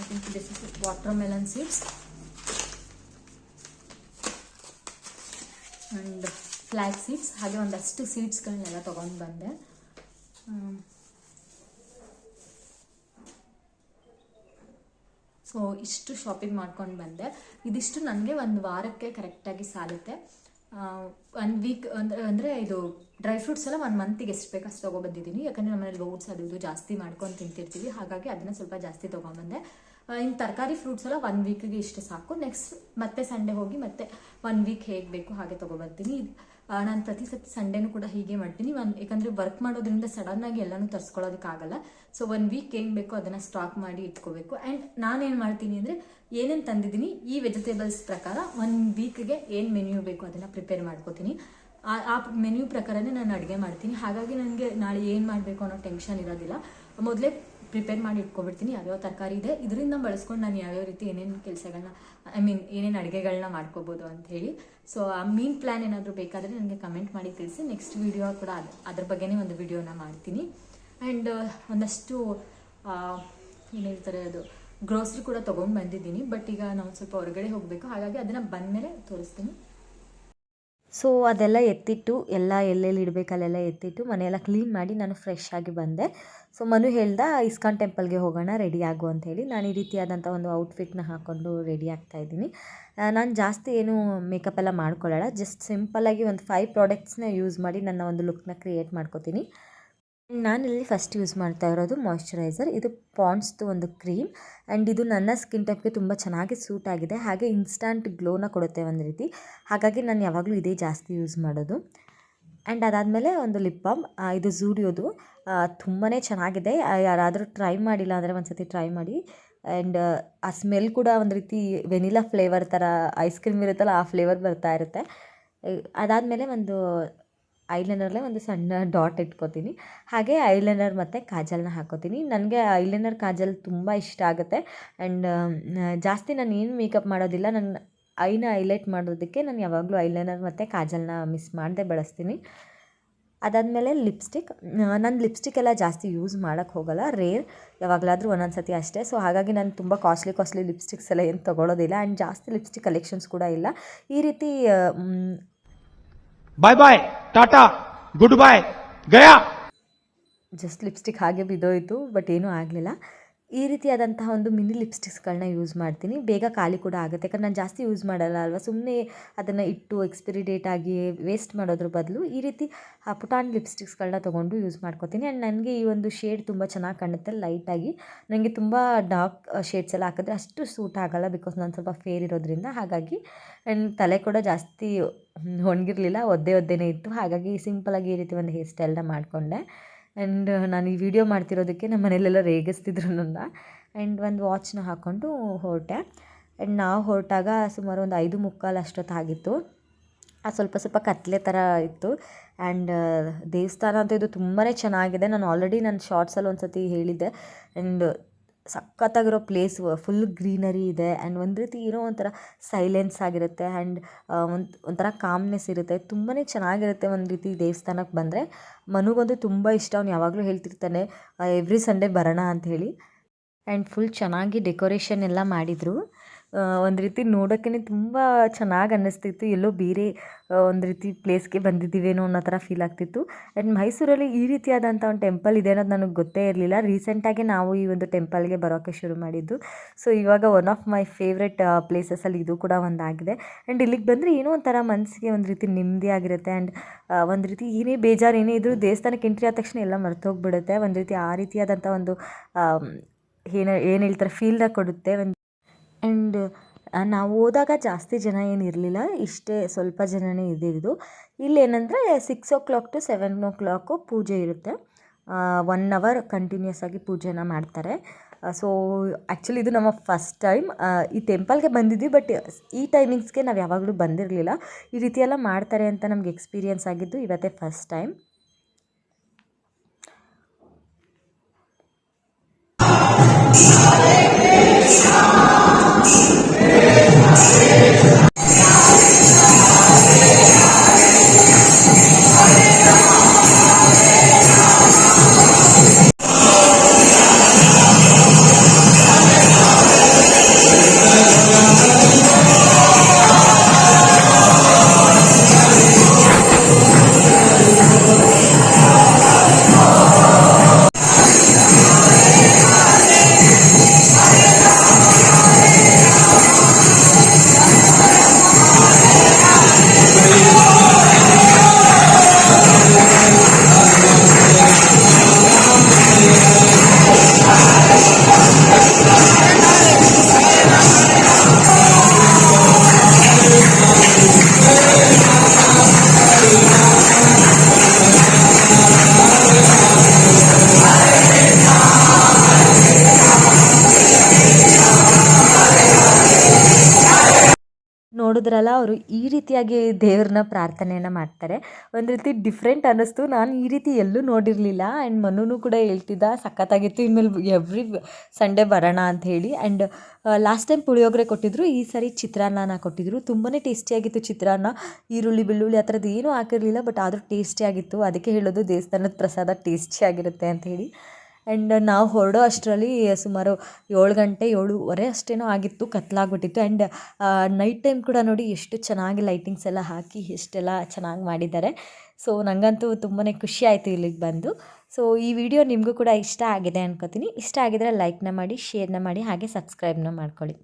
I think this is watermelon seeds and flax seeds ಹಾಗೆ ಒಂದಷ್ಟು ಸೀಡ್ಸ್ಗಳನ್ನೆಲ್ಲ ತೊಗೊಂಡು ಬಂದೆ. ಸೊ ಇಷ್ಟು ಶಾಪಿಂಗ್ ಮಾಡ್ಕೊಂಡು ಬಂದೆ. ಇದಿಷ್ಟು ನನಗೆ ಒಂದು ವಾರಕ್ಕೆ ಕರೆಕ್ಟಾಗಿ ಸಾಲುತ್ತೆ. ಒನ್ ವೀಕ್ ಅಂದರೆ ಅಂದರೆ ಇದು ಡ್ರೈ ಫ್ರೂಟ್ಸ್ ಎಲ್ಲ ಒಂದು ಮಂತಿಗೆ ಎಷ್ಟು ಬೇಕು ಅಷ್ಟು ತೊಗೊಬಂದಿದ್ದೀನಿ ಯಾಕಂದರೆ ನಮ್ಮನೇಲಿ ಓಟ್ಸ್ ಅದು ಇದು ಜಾಸ್ತಿ ಮಾಡ್ಕೊಂಡು ತಿಂತಿರ್ತೀವಿ. ಹಾಗಾಗಿ ಅದನ್ನ ಸ್ವಲ್ಪ ಜಾಸ್ತಿ ತೊಗೊಂಬಂದೆ. ಇನ್ನು ತರಕಾರಿ ಫ್ರೂಟ್ಸ್ ಎಲ್ಲ ಒನ್ ವೀಕಿಗೆ ಇಷ್ಟು ಸಾಕು. ನೆಕ್ಸ್ಟ್ ಮತ್ತೆ ಸಂಡೇ ಹೋಗಿ ಮತ್ತೆ ಒನ್ ವೀಕ್ ಹೇಗೆ ಬೇಕು ಹಾಗೆ ತೊಗೊಬರ್ತೀನಿ ನಾನು ಪ್ರತಿ ಸತಿ ಸಂಡೇನೂ ಕೂಡ ಹೀಗೆ ಮಾಡ್ತೀನಿ. ಒನ್ ಯಾಕಂದರೆ ವರ್ಕ್ ಮಾಡೋದ್ರಿಂದ ಸಡನ್ನಾಗಿ ಎಲ್ಲನೂ ತರಿಸ್ಕೊಳ್ಳೋದಕ್ಕಾಗಲ್ಲ. ಸೊ ಒನ್ ವೀಕ್ ಏನು ಬೇಕೋ ಅದನ್ನು ಸ್ಟಾಕ್ ಮಾಡಿ ಇಟ್ಕೋಬೇಕು. ಆ್ಯಂಡ್ ನಾನೇನು ಮಾಡ್ತೀನಿ ಅಂದರೆ, ಏನೇನು ತಂದಿದ್ದೀನಿ, ಈ ವೆಜಿಟೇಬಲ್ಸ್ ಪ್ರಕಾರ ಒನ್ ವೀಕ್ಗೆ ಏನು ಮೆನ್ಯೂ ಬೇಕು ಅದನ್ನು ಪ್ರಿಪೇರ್ ಮಾಡ್ಕೋತೀನಿ. ಆ ಮೆನ್ಯೂ ಪ್ರಕಾರನೇ ನಾನು ಅಡುಗೆ ಮಾಡ್ತೀನಿ. ಹಾಗಾಗಿ ನನಗೆ ನಾಳೆ ಏನು ಮಾಡಬೇಕು ಅನ್ನೋ ಟೆನ್ಷನ್ ಇರೋದಿಲ್ಲ. ಮೊದಲೇ ಪ್ರಿಪೇರ್ ಮಾಡಿ ಇಟ್ಕೊಬಿಡ್ತೀನಿ, ಯಾವ್ಯಾವ ತರಕಾರಿ ಇದೆ, ಇದರಿಂದ ಬಳಸ್ಕೊಂಡು ನಾನು ಯಾವ್ಯಾವ ರೀತಿ ಏನೇನು ಕೆಲಸಗಳನ್ನ ಐ ಮೀನ್ ಏನೇನು ಅಡುಗೆಗಳನ್ನ ಮಾಡ್ಕೋಬೋದು ಅಂತ ಹೇಳಿ. ಸೊ ಆ ಮೀನ್ ಪ್ಲ್ಯಾನ್ ಏನಾದರೂ ಬೇಕಾದರೆ ನನಗೆ ಕಮೆಂಟ್ ಮಾಡಿ ತಿಳಿಸಿ ನೆಕ್ಸ್ಟ್ ವಿಡಿಯೋ ಕೂಡ ಅದು, ಅದ್ರ ಬಗ್ಗೆನೇ ಒಂದು ವಿಡಿಯೋನ ಮಾಡ್ತೀನಿ. ಆ್ಯಂಡ್ ಒಂದಷ್ಟು ಏನಿರ್ತಾರೆ ಅದು ಗ್ರೋಸರಿ ಕೂಡ ತೊಗೊಂಡು ಬಂದಿದ್ದೀನಿ ಬಟ್ ಈಗ ನಾವು ಸ್ವಲ್ಪ ಹೊರಗಡೆ ಹೋಗಬೇಕು, ಹಾಗಾಗಿ ಅದನ್ನು ಬಂದಮೇಲೆ ತೋರಿಸ್ತೀನಿ. ಸೊ ಅದೆಲ್ಲ ಎತ್ತಿಟ್ಟು, ಎಲ್ಲ ಎಲ್ಲೆಲ್ಲಿ ಇಡಬೇಕು ಅಲ್ಲೆಲ್ಲ ಎತ್ತಿಟ್ಟು ಮನೆಯೆಲ್ಲ ಕ್ಲೀನ್ ಮಾಡಿ ನಾನು ಫ್ರೆಶ್ ಆಗಿ ಬಂದೆ. ಸೊ ಮನು ಹೇಳ್ದ, ಇಸ್ಕಾನ್ ಟೆಂಪಲ್ಗೆ ಹೋಗೋಣ ರೆಡಿ ಆಗು ಅಂತ ಹೇಳಿ. ನಾನು ಈ ರೀತಿಯಾದಂಥ ಒಂದು ಔಟ್ಫಿಟ್ನ ಹಾಕ್ಕೊಂಡು ರೆಡಿ ಆಗ್ತಾ ಇದ್ದೀನಿ. ನಾನು ಜಾಸ್ತಿ ಏನು ಮೇಕಪ್ ಎಲ್ಲ ಮಾಡ್ಕೊಳ್ಳೋಣ ಜಸ್ಟ್ ಸಿಂಪಲ್ಲಾಗಿ ಒಂದು ಫೈವ್ ಪ್ರಾಡಕ್ಟ್ಸ್ನ ಯೂಸ್ ಮಾಡಿ ನನ್ನ ಒಂದು ಲುಕ್ನ ಕ್ರಿಯೇಟ್ ಮಾಡ್ಕೋತೀನಿ. ನಾನಿಲ್ಲಿ ಫಸ್ಟ್ ಯೂಸ್ ಮಾಡ್ತಾ ಇರೋದು ಮಾಯ್ಶ್ಚರೈಸರ್ ಇದು ಪಾಂಡ್ಸ್ದು ಒಂದು ಕ್ರೀಮ್ ಆ್ಯಂಡ್ ಇದು ನನ್ನ ಸ್ಕಿನ್ ಟೈಪ್ಗೆ ತುಂಬ ಚೆನ್ನಾಗಿ ಸೂಟ್ ಆಗಿದೆ. ಹಾಗೆ ಇನ್ಸ್ಟಂಟ್ ಗ್ಲೋನ ಕೊಡುತ್ತೆ ಒಂದು ರೀತಿ. ಹಾಗಾಗಿ ನಾನು ಯಾವಾಗಲೂ ಇದೇ ಜಾಸ್ತಿ ಯೂಸ್ ಮಾಡೋದು. ಆ್ಯಂಡ್ ಅದಾದಮೇಲೆ ಒಂದು ಲಿಪ್ ಬಾಮ್ ಇದು ಝೂಡಿಯೋದು ತುಂಬಾ ಚೆನ್ನಾಗಿದೆ. ಯಾರಾದರೂ ಟ್ರೈ ಮಾಡಿಲ್ಲ ಅಂದರೆ ಒಂದು ಸತಿ ಟ್ರೈ ಮಾಡಿ. ಆ್ಯಂಡ್ ಆ ಸ್ಮೆಲ್ ಕೂಡ ಒಂದು ರೀತಿ ವೆನಿಲಾ ಫ್ಲೇವರ್ ಥರ ಐಸ್ ಕ್ರೀಮ್ ಇರುತ್ತಲ್ಲ ಆ ಫ್ಲೇವರ್ ಬರ್ತಾ ಇರುತ್ತೆ. ಅದಾದಮೇಲೆ ಒಂದು ಐಲೈನರಲ್ಲೇ ಒಂದು ಸಣ್ಣ ಡಾಟ್ ಇಟ್ಕೋತೀನಿ. ಹಾಗೆ ಐಲೈನರ್ ಮತ್ತು ಕಾಜಲ್ನ ಹಾಕೋತೀನಿ. ನನಗೆ ಐಲೈನರ್, ಕಾಜಲ್ ತುಂಬ ಇಷ್ಟ ಆಗುತ್ತೆ. ಆ್ಯಂಡ್ ಜಾಸ್ತಿ ನಾನು ಏನು ಮೇಕಪ್ ಮಾಡೋದಿಲ್ಲ. ನನ್ನ ಐನ ಹೈಲೈಟ್ ಮಾಡೋದಕ್ಕೆ ನಾನು ಯಾವಾಗಲೂ ಐಲೈನರ್ ಮತ್ತು ಕಾಜಲ್ನ ಮಿಸ್ ಮಾಡದೆ ಬಳಸ್ತೀನಿ. ಅದಾದಮೇಲೆ ಲಿಪ್ಸ್ಟಿಕ್. ನಾನು ಲಿಪ್ಸ್ಟಿಕ್ ಎಲ್ಲ ಜಾಸ್ತಿ ಯೂಸ್ ಮಾಡೋಕ್ಕೆ ಹೋಗಲ್ಲ. ರೇರ್ ಯಾವಾಗಲಾದರೂ ಒಂದೊಂದು ಸತಿ ಅಷ್ಟೇ. ಸೊ, ಹಾಗಾಗಿ ನಾನು ತುಂಬ ಕಾಸ್ಟ್ಲಿ ಕಾಸ್ಟ್ಲಿ ಲಿಪ್ಸ್ಟಿಕ್ಸ್ ಎಲ್ಲ ಏನು ತೊಗೊಳೋದಿಲ್ಲ. ಆ್ಯಂಡ್ ಜಾಸ್ತಿ ಲಿಪ್ಸ್ಟಿಕ್ ಕಲೆಕ್ಷನ್ಸ್ ಕೂಡ ಇಲ್ಲ. ಈ ರೀತಿ bye bye tata good bye Gaya just lipstick ಹಾಗೆ ಬಿದ್ದೋಯಿತು ಬಟ್ ಏನೂ ಆಗಲಿಲ್ಲ. ಈ ರೀತಿಯಾದಂತಹ ಒಂದು ಮಿನಿ ಲಿಪ್ಸ್ಟಿಕ್ಸ್ಗಳನ್ನ ಯೂಸ್ ಮಾಡ್ತೀನಿ. ಬೇಗ ಖಾಲಿ ಕೂಡ ಆಗುತ್ತೆ. ಯಾಕಂದ್ರೆ ನಾನು ಜಾಸ್ತಿ ಯೂಸ್ ಮಾಡಲ್ಲ ಅಲ್ವಾ? ಸುಮ್ಮನೆ ಅದನ್ನು ಇಟ್ಟು ಎಕ್ಸ್ಪಿರಿ ಡೇಟ್ ಆಗಿ ವೇಸ್ಟ್ ಮಾಡೋದ್ರ ಬದಲು ಈ ರೀತಿ ಪುಟಾನ್ ಲಿಪ್ಸ್ಟಿಕ್ಸ್ಗಳನ್ನ ತೊಗೊಂಡು ಯೂಸ್ ಮಾಡ್ಕೋತೀನಿ. ಆ್ಯಂಡ್ ನನಗೆ ಈ ಒಂದು ಶೇಡ್ ತುಂಬ ಚೆನ್ನಾಗಿ ಕಾಣುತ್ತೆ ಲೈಟಾಗಿ ನನಗೆ ತುಂಬ ಡಾರ್ಕ್ ಶೇಡ್ಸ್ ಎಲ್ಲ ಹಾಕಿದ್ರೆ ಅಷ್ಟು ಸೂಟ್ ಆಗಲ್ಲ ಬಿಕಾಸ್ ನಾನು ಸ್ವಲ್ಪ ಫೇರ್ ಇರೋದ್ರಿಂದ. ಹಾಗಾಗಿ ಆ್ಯಂಡ್ ತಲೆ ಕೂಡ ಜಾಸ್ತಿ ಒಣಗಿರಲಿಲ್ಲ, ಒದ್ದೆ ಒದ್ದೆನೇ ಇತ್ತು. ಹಾಗಾಗಿ ಸಿಂಪಲಾಗಿ ಈ ರೀತಿ ಒಂದು ಹೇರ್ ಸ್ಟೈಲ್ನ ಮಾಡಿಕೊಂಡೆ. ಆ್ಯಂಡ್ ನಾನು ಈ ವಿಡಿಯೋ ಮಾಡ್ತಿರೋದಕ್ಕೆ ನಮ್ಮ ಮನೆಯಲ್ಲೆಲ್ಲ ರೇಗಿಸ್ತಿದ್ರು ನನ್ನ ಆ್ಯಂಡ್ ಒಂದು ವಾಚ್ನ ಹಾಕ್ಕೊಂಡು ಹೊರಟೆ. ಆ್ಯಂಡ್ ನಾವು ಹೊರಟಾಗ ಸುಮಾರು ಒಂದು ಐದು ಮುಕ್ಕಾಲು ಅಷ್ಟೊತ್ತು ಆಗಿತ್ತು. ಆ, ಸ್ವಲ್ಪ ಸ್ವಲ್ಪ ಕತ್ಲೆ ಥರ ಇತ್ತು. ಆ್ಯಂಡ್ ದೇವಸ್ಥಾನ ಅಂತ ಇದು ತುಂಬಾ ಚೆನ್ನಾಗಿದೆ. ನಾನು ಆಲ್ರೆಡಿ ನನ್ನ ಶಾರ್ಟ್ಸಲ್ಲಿ ಒಂದು ಸತಿ ಹೇಳಿದ್ದೆ. ಆ್ಯಂಡ್ ಸಖತ್ತಾಗಿರೋ ಪ್ಲೇಸ್ ಫುಲ್ ಗ್ರೀನರಿ ಇದೆ ಆ್ಯಂಡ್ ಒಂದು ರೀತಿ ಏನೋ ಒಂಥರ ಸೈಲೆನ್ಸ್ ಆಗಿರುತ್ತೆ ಆ್ಯಂಡ್ ಒಂದು, ಒಂಥರ ಕಾಮ್ನೆಸ್ ಇರುತ್ತೆ. ತುಂಬಾ ಚೆನ್ನಾಗಿರುತ್ತೆ ಒಂದು ರೀತಿ ದೇವಸ್ಥಾನಕ್ಕೆ ಬಂದರೆ. ಮನುಗಂತೂ ತುಂಬ ಇಷ್ಟ, ಅವ್ನು ಯಾವಾಗಲೂ ಹೇಳ್ತಿರ್ತಾನೆ ಎವ್ರಿ ಸಂಡೇ ಬರೋಣ ಅಂತ ಹೇಳಿ. ಆ್ಯಂಡ್ ಫುಲ್ ಚೆನ್ನಾಗಿ ಡೆಕೋರೇಷನ್ ಎಲ್ಲ ಮಾಡಿದರು. ಒಂದು ರೀತಿ ನೋಡೋಕ್ಕೇ ತುಂಬ ಚೆನ್ನಾಗಿ ಅನ್ನಿಸ್ತಿತ್ತು. ಎಲ್ಲೋ ಬೇರೆ ಒಂದು ರೀತಿ ಪ್ಲೇಸ್ಗೆ ಬಂದಿದ್ದೀವೇನೋ ಅನ್ನೋ ಥರ ಫೀಲ್ ಆಗ್ತಿತ್ತು. ಆ್ಯಂಡ್ ಮೈಸೂರಲ್ಲಿ ಈ ರೀತಿಯಾದಂಥ ಒಂದು ಟೆಂಪಲ್ ಇದೆ ಅನ್ನೋದು ನನಗೆ ಗೊತ್ತೇ ಇರಲಿಲ್ಲ. ರೀಸೆಂಟಾಗಿ ನಾವು ಈ ಒಂದು ಟೆಂಪಲ್ಗೆ ಬರೋಕ್ಕೆ ಶುರು ಮಾಡಿದ್ದು. ಸೊ, ಇವಾಗ ಒನ್ ಆಫ್ ಮೈ ಫೇವ್ರೆಟ್ ಪ್ಲೇಸಸಲ್ಲಿ ಇದು ಕೂಡ ಒಂದಾಗಿದೆ ಆ್ಯಂಡ್ ಇಲ್ಲಿಗೆ ಬಂದರೆ ಏನೋ ಒಂಥರ ಮನಸ್ಸಿಗೆ ಒಂದು ರೀತಿ ನೆಮ್ಮದಿ ಆಗಿರುತ್ತೆ. ಆ್ಯಂಡ್ ಒಂದು ರೀತಿ ಏನೇ ಬೇಜಾರು ಏನೇ ಇದ್ದರೂ ದೇವಸ್ಥಾನಕ್ಕೆ ಎಂಟ್ರಿ ಆದ ತಕ್ಷಣ ಎಲ್ಲ ಮರ್ತೋಗ್ಬಿಡುತ್ತೆ ಒಂದು ರೀತಿ ಆ ರೀತಿಯಾದಂಥ ಒಂದು ಏನು ಏನು ಹೇಳ್ತಾರೆ ಫೀಲ್ನ ಕೊಡುತ್ತೆ ಒಂದು ಆ್ಯಂಡ್ ನಾವು ಹೋದಾಗ ಜಾಸ್ತಿ ಜನ ಏನು ಇರಲಿಲ್ಲ, ಇಷ್ಟೇ ಸ್ವಲ್ಪ ಜನನೇ ಇದ್ದಿದ್ದು ಇಲ್ಲೇನಂದರೆ six o'clock to seven o'clock ಪೂಜೆ ಇರುತ್ತೆ. ಒನ್ ಅವರ್ ಕಂಟಿನ್ಯೂಸ್ ಆಗಿ ಪೂಜೆನ ಮಾಡ್ತಾರೆ. ಸೊ ಆ್ಯಕ್ಚುಲಿ ಇದು ನಮ್ಮ ಫಸ್ಟ್ ಟೈಮ್ ಈ ಟೆಂಪಲ್ಗೆ ಬಂದಿದ್ವಿ ಬಟ್ ಈ ಟೈಮಿಂಗ್ಸ್ಗೆ ನಾವು ಯಾವಾಗಲೂ ಬಂದಿರಲಿಲ್ಲ. ಈ ರೀತಿ ಎಲ್ಲ ಮಾಡ್ತಾರೆ ಅಂತ ನಮ್ಗೆ ಎಕ್ಸ್ಪೀರಿಯನ್ಸ್ ಆಗಿದ್ದು ಇವತ್ತೇ ಫಸ್ಟ್ ಟೈಮ್ ರೀತಿಯಾಗಿ ದೇವ್ರನ್ನ ಪ್ರಾರ್ಥನೆಯನ್ನು ಮಾಡ್ತಾರೆ. ಒಂದು ರೀತಿ ಡಿಫ್ರೆಂಟ್ ಅನ್ನಿಸ್ತು. ನಾನು ಈ ರೀತಿ ಎಲ್ಲೂ ನೋಡಿರಲಿಲ್ಲ. ಆ್ಯಂಡ್ ಮನುನು ಕೂಡ ಹೇಳ್ತಿದ್ದ, ಸಖತ್ತಾಗಿತ್ತು. ಇನ್ಮೇಲೆ ಎವ್ರಿ ಸಂಡೇ ಬರೋಣ ಅಂತ ಹೇಳಿ. ಆ್ಯಂಡ್ ಲಾಸ್ಟ್ ಟೈಮ್ ಪುಳಿಯೋಗರೆ ಕೊಟ್ಟಿದ್ರು, ಈ ಸರಿ ಚಿತ್ರಾನ್ನ ಕೊಟ್ಟಿದ್ರು. ತುಂಬಾ ಟೇಸ್ಟಿಯಾಗಿತ್ತು ಚಿತ್ರಾನ್ನ. ಈರುಳ್ಳಿ, ಬೆಳ್ಳುಳ್ಳಿ ಆ ಥರದ್ದು ಏನೂ ಹಾಕಿರಲಿಲ್ಲ ಬಟ್ ಆದರೂ ಟೇಸ್ಟಿಯಾಗಿತ್ತು ಅದಕ್ಕೆ ಹೇಳೋದು ದೇವಸ್ಥಾನದ ಪ್ರಸಾದ ಟೇಸ್ಟಿಯಾಗಿರುತ್ತೆ ಅಂತ ಹೇಳಿ. ಆ್ಯಂಡ್ ನಾವು ಹೊರಡೋ ಅಷ್ಟರಲ್ಲಿ ಸುಮಾರು ಏಳು ಗಂಟೆ, ಏಳುವರೆ ಅಷ್ಟೇನೋ ಆಗಿತ್ತು, ಕತ್ಲಾಗ್ಬಿಟ್ಟಿತ್ತು. ಆ್ಯಂಡ್ ನೈಟ್ ಟೈಮ್ ಕೂಡ ನೋಡಿ ಎಷ್ಟು ಚೆನ್ನಾಗಿ ಲೈಟಿಂಗ್ಸ್ ಎಲ್ಲ ಹಾಕಿ ಎಷ್ಟೆಲ್ಲ ಚೆನ್ನಾಗಿ ಮಾಡಿದ್ದಾರೆ. ಸೊ ನನಗಂತೂ ತುಂಬಾ ಖುಷಿ ಆಯಿತು ಇಲ್ಲಿಗೆ ಬಂದು. ಸೊ ಈ ವಿಡಿಯೋ ನಿಮಗೂ ಕೂಡ ಇಷ್ಟ ಆಗಿದೆ ಅನ್ಕೋತೀನಿ. ಇಷ್ಟ ಆಗಿದರೆ ಲೈಕ್ನ ಮಾಡಿ ಶೇರ್ನ ಮಾಡಿ, ಹಾಗೆ ಸಬ್ಸ್ಕ್ರೈಬ್ನ ಮಾಡ್ಕೊಳ್ಳಿ.